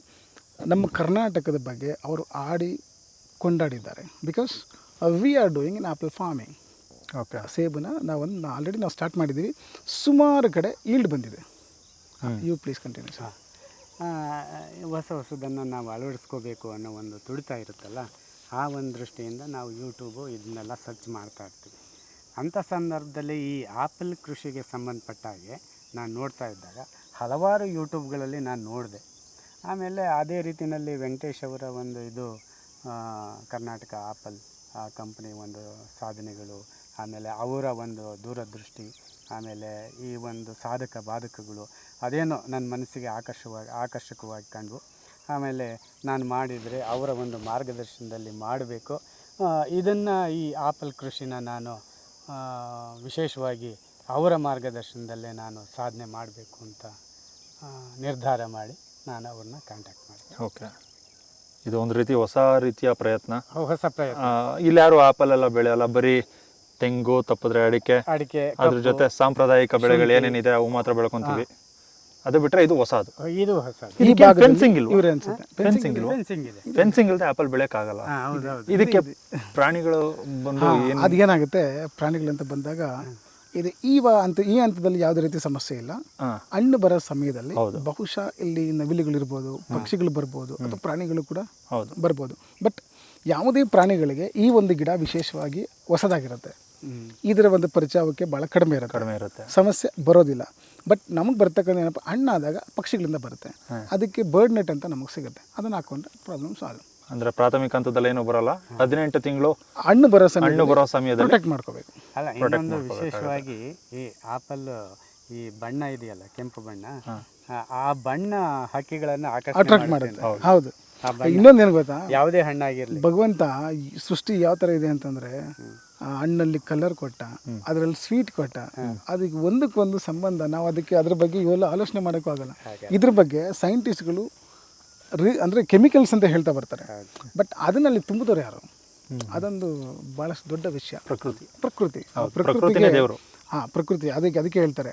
ನಮ್ಮ ಕರ್ನಾಟಕದ ಬಗ್ಗೆ ಅವರು ಆಡಿ ಕೊಂಡಾಡಿದ್ದಾರೆ. Because we are doing in apple farming okay ಸೇಬನ್ನ ನಾವೊಂದು ಆಲ್ರೆಡಿ ನಾವು ಸ್ಟಾರ್ಟ್ ಮಾಡಿದ್ದೀವಿ. ಸುಮಾರು ಕಡೆ ಈಲ್ಡ್ ಬಂದಿದೆ. ಯು ಪ್ಲೀಸ್ ಕಂಟಿನ್ಯೂ ಸರ್ ಹೊಸ ಹೊಸದನ್ನು ನಾವು ಅಳವಡಿಸ್ಕೋಬೇಕು ಅನ್ನೋ ಒಂದು ತುಡಿತ ಇರುತ್ತಲ್ಲ, ಆ ಒಂದು ದೃಷ್ಟಿಯಿಂದ ನಾವು ಯೂಟ್ಯೂಬು ಇದನ್ನೆಲ್ಲ ಸರ್ಚ್ ಮಾಡ್ತಾ ಇರ್ತೀವಿ. ಅಂಥ ಸಂದರ್ಭದಲ್ಲಿ ಈ ಆಪಲ್ ಕೃಷಿಗೆ ಸಂಬಂಧಪಟ್ಟ ಹಾಗೆ ನಾನು ನೋಡ್ತಾ ಇದ್ದಾಗ ಹಲವಾರು ಯೂಟ್ಯೂಬ್ಗಳಲ್ಲಿ ನಾನು ನೋಡಿದೆ. ಆಮೇಲೆ ಅದೇ ರೀತಿಯಲ್ಲಿ ವೆಂಕಟೇಶ್ ಅವರ ಒಂದು ಇದು ಕರ್ನಾಟಕ ಆಪಲ್, ಆ, ಕಂಪ್ನಿ ಒಂದು ಸಾಧನೆಗಳು ಆಮೇಲೆ ಅವರ ಒಂದು ದೂರದೃಷ್ಟಿ ಆಮೇಲೆ ಈ ಒಂದು ಸಾಧಕ ಬಾಧಕಗಳು ಅದೇನೋ ನನ್ನ ಮನಸ್ಸಿಗೆ ಆಕರ್ಷವಾಗಿ ಆಕರ್ಷಕವಾಗಿ ಕಂಡವು. ಆಮೇಲೆ ನಾನು ಮಾಡಿದರೆ ಅವರ ಒಂದು ಮಾರ್ಗದರ್ಶನದಲ್ಲಿ ಮಾಡಬೇಕು. ಇದನ್ನು ಈ ಆಪಲ್ ಕೃಷಿನ ನಾನು ವಿಶೇಷವಾಗಿ ಅವರ ಮಾರ್ಗದರ್ಶನದಲ್ಲೇ ನಾನು ಸಾಧನೆ ಮಾಡಬೇಕು ಅಂತ ನಿರ್ಧಾರ ಮಾಡಿ ನಾನು ಅವ್ರನ್ನ ಕಾಂಟ್ಯಾಕ್ಟ್ ಮಾಡಿದೆ ಓಕೆ. ಇದು ಒಂದು ರೀತಿ ಹೊಸ ರೀತಿಯ ಪ್ರಯತ್ನ. ಹೊಸ ಪ್ರಯತ್ನ. ಇಲ್ಲ ಯಾರು ಆಪಲ್ ಎಲ್ಲ ಬೆಳೆಯಲ್ಲ ಬರೀ ತೆಂಗು ತಪ್ಪಿದ್ರೆ ಅಡಿಕೆ ಅಡಿಕೆ ಅದ್ರ ಜೊತೆ ಸಾಂಪ್ರದಾಯಿಕ ಬೆಳೆಗಳು ಏನೇನಿದೆ ಅವು ಮಾತ್ರ ಬೆಳ್ಕೊಂತೀವಿ. ಅದು ಬಿಟ್ರೆ ಇದು ಹೊಸದು. ಇದು ಹೊಸದು. ಫೆನ್ಸಿಂಗ್ ಇಲ್ವಾ? ಫೆನ್ಸಿಂಗ್ ಇದೆ ಫೆನ್ಸಿಂಗ್ ಇಲ್ಲದೆ ಆಪಲ್ ಬೆಳೆಯಕ್ಕಾಗಲ್ಲ. ಆಗಲ್ಲ ಹೌದು ಹೌದು. ಇದಕ್ಕೆ ಪ್ರಾಣಿಗಳು ಬಂದು ಅದೇನಾಗುತ್ತೆ? ಅದು ಏನಾಗುತ್ತೆ ಪ್ರಾಣಿಗಳಂತ ಬಂದಾಗ ಇದು ಈ ವ ಅಂತ ಈ ಹಂತದಲ್ಲಿ ಯಾವುದೇ ರೀತಿ ಸಮಸ್ಯೆ ಇಲ್ಲ. ಹಣ್ಣು ಬರೋ ಸಮಯದಲ್ಲಿ ಹೌದು. ಬಹುಶಃ ಇಲ್ಲಿ ನವಿಲುಗಳಿರ್ಬೋದು ಪಕ್ಷಿಗಳು ಬರ್ಬೋದು ಅಥವಾ ಪ್ರಾಣಿಗಳು ಕೂಡ ಹೌದು. ಬರ್ಬೋದು. ಬಟ್ ಯಾವುದೇ ಪ್ರಾಣಿಗಳಿಗೆ ಈ ಒಂದು ಗಿಡ ವಿಶೇಷವಾಗಿ ಹೊಸದಾಗಿರುತ್ತೆ. ಇದರ ಒಂದು ಪರಿಚಯಕ್ಕೆ ಭಾಳ ಕಡಿಮೆ ಇರುತ್ತೆ. ಕಡಿಮೆ ಇರುತ್ತೆ. ಸಮಸ್ಯೆ ಬರೋದಿಲ್ಲ. ಬಟ್ ನಮಗೆ ಬರ್ತಕ್ಕಂಥ ಏನಪ್ಪ ಹಣ್ಣಾದಾಗ ಪಕ್ಷಿಗಳಿಂದ ಬರುತ್ತೆ. ಅದಕ್ಕೆ ಬರ್ಡ್ ನೆಟ್ ಅಂತ ನಮಗೆ ಸಿಗುತ್ತೆ. ಅದನ್ನು ಹಾಕೊಂಡ್ರೆ ಪ್ರಾಬ್ಲಮ್ ಸಾಲ್ವ್ ಅಂದ್ರೆ ಪ್ರಾಥಮಿಕ ಹಂತದಲ್ಲಿ ಏನು ಬರಲ್ಲ. ಹದಿನೆಂಟು ತಿಂಗಳು ಹಣ್ಣು ಬರೋ ಸಮಯ ಹಣ್ಣು ಬರೋ ಸಮಯದಲ್ಲಿ ಪ್ರೊಟೆಕ್ಟ್ ಮಾಡ್ಕೋಬೇಕು. ಅಲ್ಲ ಇನ್ನೊಂದು ವಿಶೇಷವಾಗಿ ಈ ಆಪಲ್ ಈ ಬಣ್ಣ ಇದೆಯಲ್ಲ ಕೆಂಪು ಬಣ್ಣ ಆ- ಆ ಬಣ್ಣ ಹಕ್ಕಿಗಳನ್ನು ಅಟ್ರಾಕ್ಟ್ ಮಾಡುತ್ತೆ. ಹೌದು. ಇನ್ನೊಂದು ಏನು ಗೊತ್ತಾ? ಯಾವುದೇ ಹಣ್ಣಾಗಿರ್ಲಿ. ಭಗವಂತ ಸೃಷ್ಟಿ ಯಾವ ಥರ ಇದೆ ಅಂತಂದರೆ ಹಣ್ಣಲ್ಲಿ ಕಲರ್ ಕೊಟ್ಟ ಅದರಲ್ಲಿ ಸ್ವೀಟ್ ಕೊಟ್ಟ ಅದಕ್ಕೆ ಒಂದಕ್ಕೊಂದು ಸಂಬಂಧ ನಾವು ಅದಕ್ಕೆ ಅದ್ರ ಬಗ್ಗೆ ಇವೆಲ್ಲ ಆಲೋಚನೆ ಮಾಡೋಕ್ಕೂ ಆಗಲ್ಲ. ಇದ್ರ ಬಗ್ಗೆ ಸೈಂಟಿಸ್ಟ್ಗಳು ರೀ ಅಂದರೆ ಕೆಮಿಕಲ್ಸ್ ಅಂತ ಹೇಳ್ತಾ ಬರ್ತಾರೆ. ಬಟ್ ಅದನ್ನಲ್ಲಿ ತುಂಬಿದವ್ರು ಯಾರು? ಅದೊಂದು ಭಾಳಷ್ಟು ದೊಡ್ಡ ವಿಷಯ. ಪ್ರಕೃತಿ. ಪ್ರಕೃತಿ. ಪ್ರಕೃತಿಗೆ ದೇವರು. ಹಾಂ ಪ್ರಕೃತಿ. ಅದಕ್ಕೆ ಅದಕ್ಕೆ ಹೇಳ್ತಾರೆ.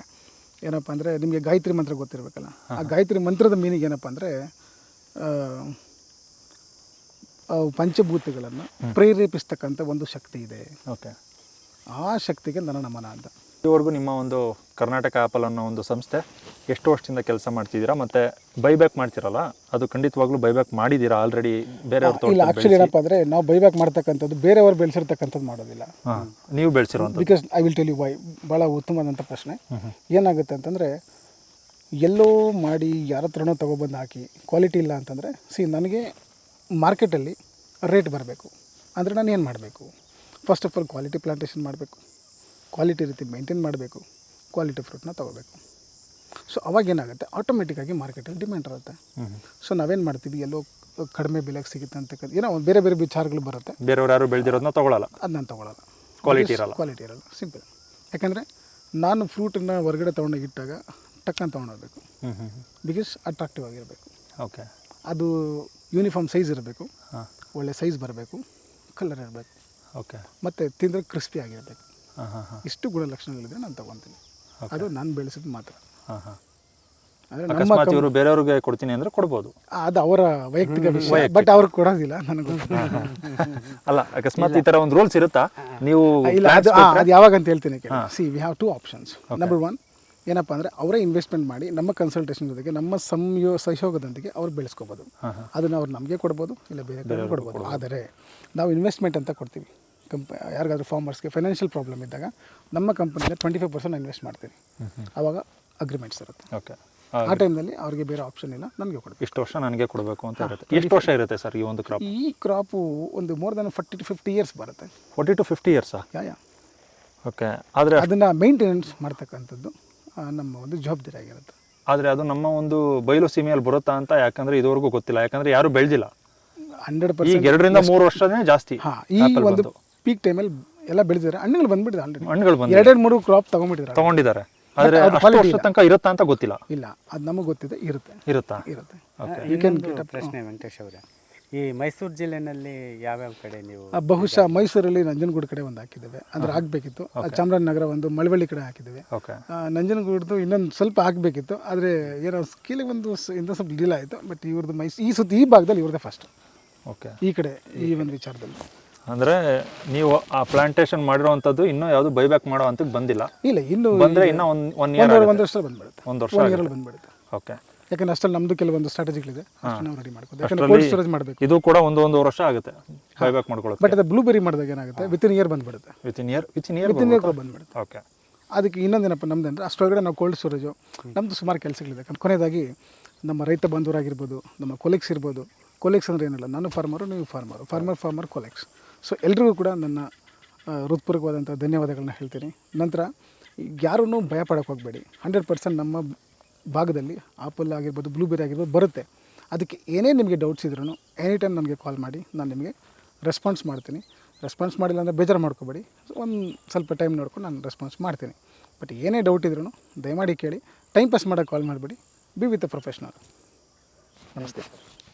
ಏನಪ್ಪ ಅಂದರೆ ನಿಮಗೆ ಗಾಯತ್ರಿ ಮಂತ್ರ ಗೊತ್ತಿರಬೇಕಲ್ಲ? ಆ ಗಾಯತ್ರಿ ಮಂತ್ರದ ಮೀನಿಂಗ್ ಏನಪ್ಪ ಅಂದರೆ ಪಂಚಭೂತಗಳನ್ನು ಪ್ರೇರೇಪಿಸ್ತಕ್ಕಂಥ ಒಂದು ಶಕ್ತಿ ಇದೆ. ಓಕೆ. ಆ ಶಕ್ತಿಗೆ ನನ್ನ ನಮನ ಅಂತ. ಇದುವರೆಗೂ ನಿಮ್ಮ ಒಂದು ಕರ್ನಾಟಕ ಆಪಲ್ ಅನ್ನೋ ಒಂದು ಸಂಸ್ಥೆ ಎಷ್ಟು ವರ್ಷದಿಂದ ಕೆಲಸ ಮಾಡ್ತಿದ್ದೀರಾ? ಮತ್ತೆ ಬೈಬ್ಯಾಕ್ ಮಾಡ್ತಿರಲ್ಲ? ಅದು ಖಂಡಿತವಾಗ್ಲೂ ಬೈಬ್ಯಾಕ್ ಮಾಡಿದ್ದೀರಾ? ಆಲ್ರೆಡಿ ಬೇರೆಯವ್ರ ಇಲ್ಲ ಆ್ಯಕ್ಚುಲಿ ಏನಪ್ಪ ಅಂದರೆ ನಾವು ಬೈಬ್ಯಾಕ್ ಮಾಡ್ತಕ್ಕಂಥದ್ದು ಬೇರೆಯವರು ಬೆಳೆಸಿರ್ತಕ್ಕಂಥದ್ದು ಮಾಡೋದಿಲ್ಲ. ನೀವು ಬೆಳೆಸಿರೋ because I will tell you why ಭಾಳ ಉತ್ತಮವಾದಂಥ ಪ್ರಶ್ನೆ. ಏನಾಗುತ್ತೆ ಅಂತಂದರೆ ಎಲ್ಲೋ ಮಾಡಿ ಯಾರ ಹತ್ರನೋ ತೊಗೊಬಂದು ಹಾಕಿ ಕ್ವಾಲಿಟಿ ಇಲ್ಲ ಅಂತಂದರೆ ಸಿ ನನಗೆ ಮಾರ್ಕೆಟಲ್ಲಿ ರೇಟ್ ಬರಬೇಕು. ಅಂದರೆ ನಾನು ಏನು ಮಾಡಬೇಕು? First of all quality plantation ಮಾಡಬೇಕು. ಕ್ವಾಲಿಟಿ ರೀತಿ ಮೇಂಟೈನ್ ಮಾಡಬೇಕು. ಕ್ವಾಲಿಟಿ ಫ್ರೂಟ್ನ ತೊಗೋಬೇಕು. ಸೊ ಅವಾಗ ಏನಾಗುತ್ತೆ? ಆಟೋಮೆಟಿಕ್ಕಾಗಿ ಮಾರ್ಕೆಟಲ್ಲಿ ಡಿಮ್ಯಾಂಡ್ ಇರುತ್ತೆ. ಸೊ ನಾವೇನು ಮಾಡ್ತೀವಿ? ಎಲ್ಲೋ ಕಡಿಮೆ ಬೆಲೆಗೆ ಸಿಗುತ್ತೆ ಅಂತಕ್ಕಂಥ ಏನೋ ಬೇರೆ ಬೇರೆ ವಿಚಾರಗಳು ಬರುತ್ತೆ. ಬೇರೆಯವ್ರು ಯಾರು ಬೆಳೆದಿರೋದನ್ನ ತೊಗೊಳಲ್ಲ. ಅದನ್ನ ನಾನು ತೊಗೊಳಲ್ಲ. ಕ್ವಾಲಿಟಿ ಇರಲ್ಲ. ಕ್ವಾಲಿಟಿ ಇರಲ್ಲ. ಸಿಂಪಲ್ ಯಾಕಂದರೆ ನಾನು ಫ್ರೂಟನ್ನು ಹೊರಗಡೆ ತೊಗೊಂಡೋಗಿ ಇಟ್ಟಾಗ ಟಕ್ಕಂತ ತೊಗೊಂಡೋಗ್ಬೇಕು ಬಿಕಾಸ್ ಅಟ್ರಾಕ್ಟಿವ್ ಆಗಿರಬೇಕು. ಓಕೆ ಅದು ಯೂನಿಫಾರ್ಮ್ ಸೈಜ್ ಇರಬೇಕು. ಹಾಂ. ಒಳ್ಳೆ ಸೈಜ್ ಬರಬೇಕು. ಕಲರ್ ಇರಬೇಕು. ಓಕೆ ಮತ್ತು ತಿಂದರೆ ಕ್ರಿಸ್ಪಿ ಆಗಿರಬೇಕು. ಹಾಂ ಹಾಂ ಹಾಂ. ಇಷ್ಟು ಗುಣಲಕ್ಷಣಗಳಿದ್ರೆ ನಾನು ತೊಗೊತೀನಿ. ಅದು ನಾನು ಬೆಳೆಸಿದ ಮಾತ್ರ. ಹಾಂ ಹಾಂ. ಅಕಸ್ಮಾತ್ ಇವರು ಬೇರೆಯವ್ರಿಗೆ ಕೊಡ್ತೀನಿ ಅಂದ್ರೆ ಕೊಡ್ಬೋದು. ಅದು ಅವರ ವೈಯಕ್ತಿಕ ವಿಷಯ. ಬಟ್ ಅವ್ರಿಗೆ ಕೊಡೋದಿಲ್ಲ ನನಗೂ. ಅಲ್ಲ ಅಕಸ್ಮಾತ್ ಈ ಥರ ಒಂದು ರೂಲ್ಸ್ ಇರುತ್ತಾ? ನೀವು ಇಲ್ಲ ಅದು ಅದು ಯಾವಾಗ ಅಂತ ಹೇಳ್ತೀನಿ see we have two options number one ಏನಪ್ಪ ಅಂದರೆ ಅವರೇ ಇನ್ವೆಸ್ಟ್ಮೆಂಟ್ ಮಾಡಿ ನಮ್ಮ ಕನ್ಸಲ್ಟೇಷನ್ ಜೊತೆಗೆ ನಮ್ಮ ಸಂಯೋ ಸಹಯೋಗದೊಂದಿಗೆ ಅವ್ರು ಬೆಳೆಸ್ಕೋಬೋದು. ಅದನ್ನು ಅವ್ರು ನಮಗೆ ಕೊಡ್ಬೋದು ಇಲ್ಲ ಬೇರೆ ಕಡೆ ಕೊಡ್ಬೋದು. ಆದರೆ ನಾವು ಇನ್ವೆಸ್ಟ್ಮೆಂಟ್ ಅಂತ ಕೊಡ್ತೀವಿ. ಕಂಪ ಯಾರಿಗಾದ್ರೂ ಫಾರ್ಮರ್ಸ್ಗೆ ಫೈನಾನ್ಷಿಯಲ್ ಪ್ರಾಬ್ಲಮ್ ಇದ್ದಾಗ ನಮ್ಮ ಕಂಪ್ನಿಯಲ್ಲಿ ಟ್ವೆಂಟಿ ಫೈವ್ ಪರ್ಸೆಂಟ್ ಇನ್ವೆಸ್ಟ್ ಮಾಡ್ತೀವಿ ಆವಾಗ ಅಗ್ರಿಮೆಂಟ್ಸ್ ಇರುತ್ತೆ. ಓಕೆ. ಆ ಟೈಮ್ನಲ್ಲಿ ಅವ್ರಿಗೆ ಬೇರೆ ಆಪ್ಷನ್ ಇಲ್ಲ ನನಗೆ ಕೊಡಬೇಕು. ಇಷ್ಟು ವರ್ಷ ನನಗೆ ಕೊಡಬೇಕು ಅಂತ ಇರುತ್ತೆ. ಎಷ್ಟು ವರ್ಷ ಇರುತ್ತೆ ಸರ್ ಈ ಒಂದು ಕ್ರಾಪ್ ಈ ಕ್ರಾಪು ಒಂದು more than forty to fifty years ಬರುತ್ತೆ. ಫೋರ್ಟಿ ಟು ಫಿಫ್ಟಿ ಇಯರ್ಸಾ ಯಾ ಯಾ. ಓಕೆ. ಆದರೆ ಅದನ್ನು ಮೇಂಟೆನೆನ್ಸ್ ಮಾಡ್ತಕ್ಕಂಥದ್ದು ನಮ್ಮ ಒಂದು ಜವಾಬ್ದಾರಿ ಆಗಿರುತ್ತೆ. ಆದರೆ ಅದು ನಮ್ಮ ಒಂದು ಬಯಲು ಸೀಮೆಯಲ್ಲಿ ಬರುತ್ತಾ ಅಂತ ಯಾಕಂದ್ರೆ ಇದುವರೆಗೂ ಗೊತ್ತಿಲ್ಲ. ಯಾಕಂದ್ರೆ ಯಾರು ಬೆಳೆದಿಲ್ಲ. ಹಂಡ್ರೆಡ್ ಪರ್ಸೆಂಟ್ ಎರಡರಿಂದ ಮೂರು ವರ್ಷನೇ ಜಾಸ್ತಿ ಹಾಂ ಈ ಒಂದು ಪೀಕ್ ಟೈಮಲ್ಲಿ ಎಲ್ಲ ಬೆಳೆದಿದ್ದಾರೆ. ಹಣ್ಣುಗಳು ಬಂದ್ಬಿಟ್ಟಿದೆ ಆಲ್ರೆಡಿ ಹಣ್ಣುಗಳು ಬಂದು ಎರಡೆರಡು ಮೂರು ಕ್ರಾಪ್ ತೊಗೊಂಡ್ಬಿಟ್ಟಿದ್ದಾರೆ. ತಗೊಂಡಿದ್ದಾರೆ. ಆದರೆ ವರ್ಷ. ತನಕ ಇರುತ್ತಾ ಅಂತ ಗೊತ್ತಿಲ್ಲ. ಇಲ್ಲ ಅದು ನಮಗೆ ಗೊತ್ತಿದೆ ಇರುತ್ತೆ. ಇರುತ್ತಾ? ಇರುತ್ತೆ. ಪ್ರಶ್ನೆ ವೆಂಕಟೇಶ್ ಅವರೇ. ಈ ಮೈಸೂರು ಜಿಲ್ಲೆನಲ್ಲಿ ಯಾವ್ಯಾವ ಕಡೆ ನೀವು ಬಹುಶಃ ಮೈಸೂರಲ್ಲಿ ನಂಜನಗೂಡು ಕಡೆ ಒಂದು ಹಾಕಿದ್ದೇವೆ. ಅಂದ್ರೆ ಆಗಬೇಕಿತ್ತು. ಚಾಮರಾಜನಗರ ಒಂದು ಮಳವಳ್ಳಿ ಕಡೆ ಹಾಕಿದ್ದೇವೆ. ನಂಜನಗೂಡ್ದು ಇನ್ನೊಂದು ಸ್ವಲ್ಪ ಆಗಬೇಕಿತ್ತು. ಆದರೆ ಏನೋ ಸ್ಕೀಲಿಗೆ ಒಂದು ಇಂದ ಸ್ವಲ್ಪ ಡೀಲ್ ಆಯ್ತು. ಬಟ್ ಇವ್ರದ್ದು ಮೈಸೂರು ಈ ಸುತ್ತ ಈ ಭಾಗದಲ್ಲಿ ಇವ್ರದ್ದೇ ಫಸ್ಟ್ ಓಕೆ ಈ ಕಡೆ ಈ ಒಂದು ವಿಚಾರದಲ್ಲಿ. ಅಂದರೆ ನೀವು ಆ ಪ್ಲಾಂಟೇಶನ್ ಮಾಡಿರೋವಂಥದ್ದು ಇನ್ನೂ ಯಾವುದು ಬೈಬ್ಯಾಕ್ ಮಾಡೋ ಅಂತಕ್ಕೆ ಬಂದಿಲ್ಲ. ಇಲ್ಲ ಇನ್ನು ಬಂದ್ರೆ ಇನ್ನೂ ಒಂದು ಒನ್ ಇಯರ್ ಒಂದು ವರ್ಷ ಬಂದ್ಬಿಡುತ್ತೆ. ಒಂದು ವರ್ಷ ಬಂದ್ಬಿಡುತ್ತೆ. ಓಕೆ ಯಾಕಂದ್ರೆ ಅಷ್ಟಲ್ಲಿ ನಮ್ದು ಕೆಲವೊಂದು ಸ್ಟ್ರಾಟಜಿಗಳಿದೆ ಅಷ್ಟು ನಾವು ರೆಡಿ ಮಾಡ್ಕೋದು ಯಾಕಂದ್ರೆ ಕೋಲ್ಡ್ ಸ್ಟೋರೇಜ್ ಮಾಡಬೇಕು. ಇದು ಕೂಡ ಒಂದು ಒಂದು ವರ್ಷ ಆಗುತ್ತೆ. ಬೈಬ್ಯಾಕ್ ಮಾಡ್ಕೊಳ್ಳೋದು ಬಟ್ ಅದು ಬ್ಲೂಬೆರಿ ಮಾಡಿದಾಗ ಏನಾಗುತ್ತೆ? ವಿತ್ ಇನ್ ಇಯರ್ ಬಂದ್ಬಿಡುತ್ತೆ. Within year within year within year ಬಂದ್ಬಿಡುತ್ತೆ. ಓಕೆ ಅದಕ್ಕೆ ಇನ್ನೊಂದೇನಪ್ಪ ನಮ್ದು ಅಂದರೆ ಅಷ್ಟೊಳಗಡೆ ನಾವು ಕೋಲ್ಡ್ ಸ್ಟೋರೇಜು ನಮ್ಮದು ಸುಮಾರು ಕೆಲಸಗಳಿದೆ. ಕೊನೆಯದಾಗಿ ನಮ್ಮ ರೈತ ಬಂಧುವರಾಗಿರ್ಬೋದು ನಮ್ಮ ಕೊಲೆಕ್ಸ್ ಇರ್ಬೋದು. ಕೊಲೆಕ್ಸ್ ಅಂದರೆ ಏನಿಲ್ಲ ನಾನು ಫಾರ್ಮರು ನೀವು ಫಾರ್ಮರು ಫಾರ್ಮರ್ ಫಾರ್ಮರ್ ಕೊಲೆಕ್ಸ್ ಸೊ ಎಲ್ರಿಗೂ ಕೂಡ ನನ್ನ ಹೃತ್ಪೂರ್ವಕವಾದಂಥ ಧನ್ಯವಾದಗಳನ್ನ ಹೇಳ್ತೀನಿ. ನಂತರ ಯಾರೂ ಭಯ ಪಡೋಕ್ಕೆ ಹೋಗಬೇಡಿ. ಹಂಡ್ರೆಡ್ ಪರ್ಸೆಂಟ್ ನಮ್ಮ ಭಾಗದಲ್ಲಿ ಆಪಲ್ ಆಗಿರ್ಬೋದು ಬ್ಲೂಬೆರಿ ಆಗಿರ್ಬೋದು ಬರುತ್ತೆ. ಅದಕ್ಕೆ ಏನೇ ನಿಮಗೆ ಡೌಟ್ಸ್ ಇದ್ರೂ ಎನಿ ಟೈಮ್ ನನಗೆ ಕಾಲ್ ಮಾಡಿ, ನಾನು ನಿಮಗೆ ರೆಸ್ಪಾನ್ಸ್ ಮಾಡ್ತೀನಿ. ರೆಸ್ಪಾನ್ಸ್ ಮಾಡಿಲ್ಲ ಅಂದರೆ ಬೇಜಾರು ಮಾಡ್ಕೋಬೇಡಿ. ಒಂದು ಸ್ವಲ್ಪ ಟೈಮ್ ನೋಡ್ಕೊಂಡು ನಾನು ರೆಸ್ಪಾನ್ಸ್ ಮಾಡ್ತೀನಿ. ಬಟ್ ಏನೇ ಡೌಟ್ ಇದ್ರೂ ದಯಮಾಡಿ ಕೇಳಿ. ಟೈಮ್ ಪಾಸ್ ಮಾಡೋಕ್ಕೆ ಕಾಲ್ ಮಾಡಬೇಡಿ. ಬಿ ವಿತ್ ಅ ಪ್ರೊಫೆಷ್ನಲ್ ನಮಸ್ತೆ.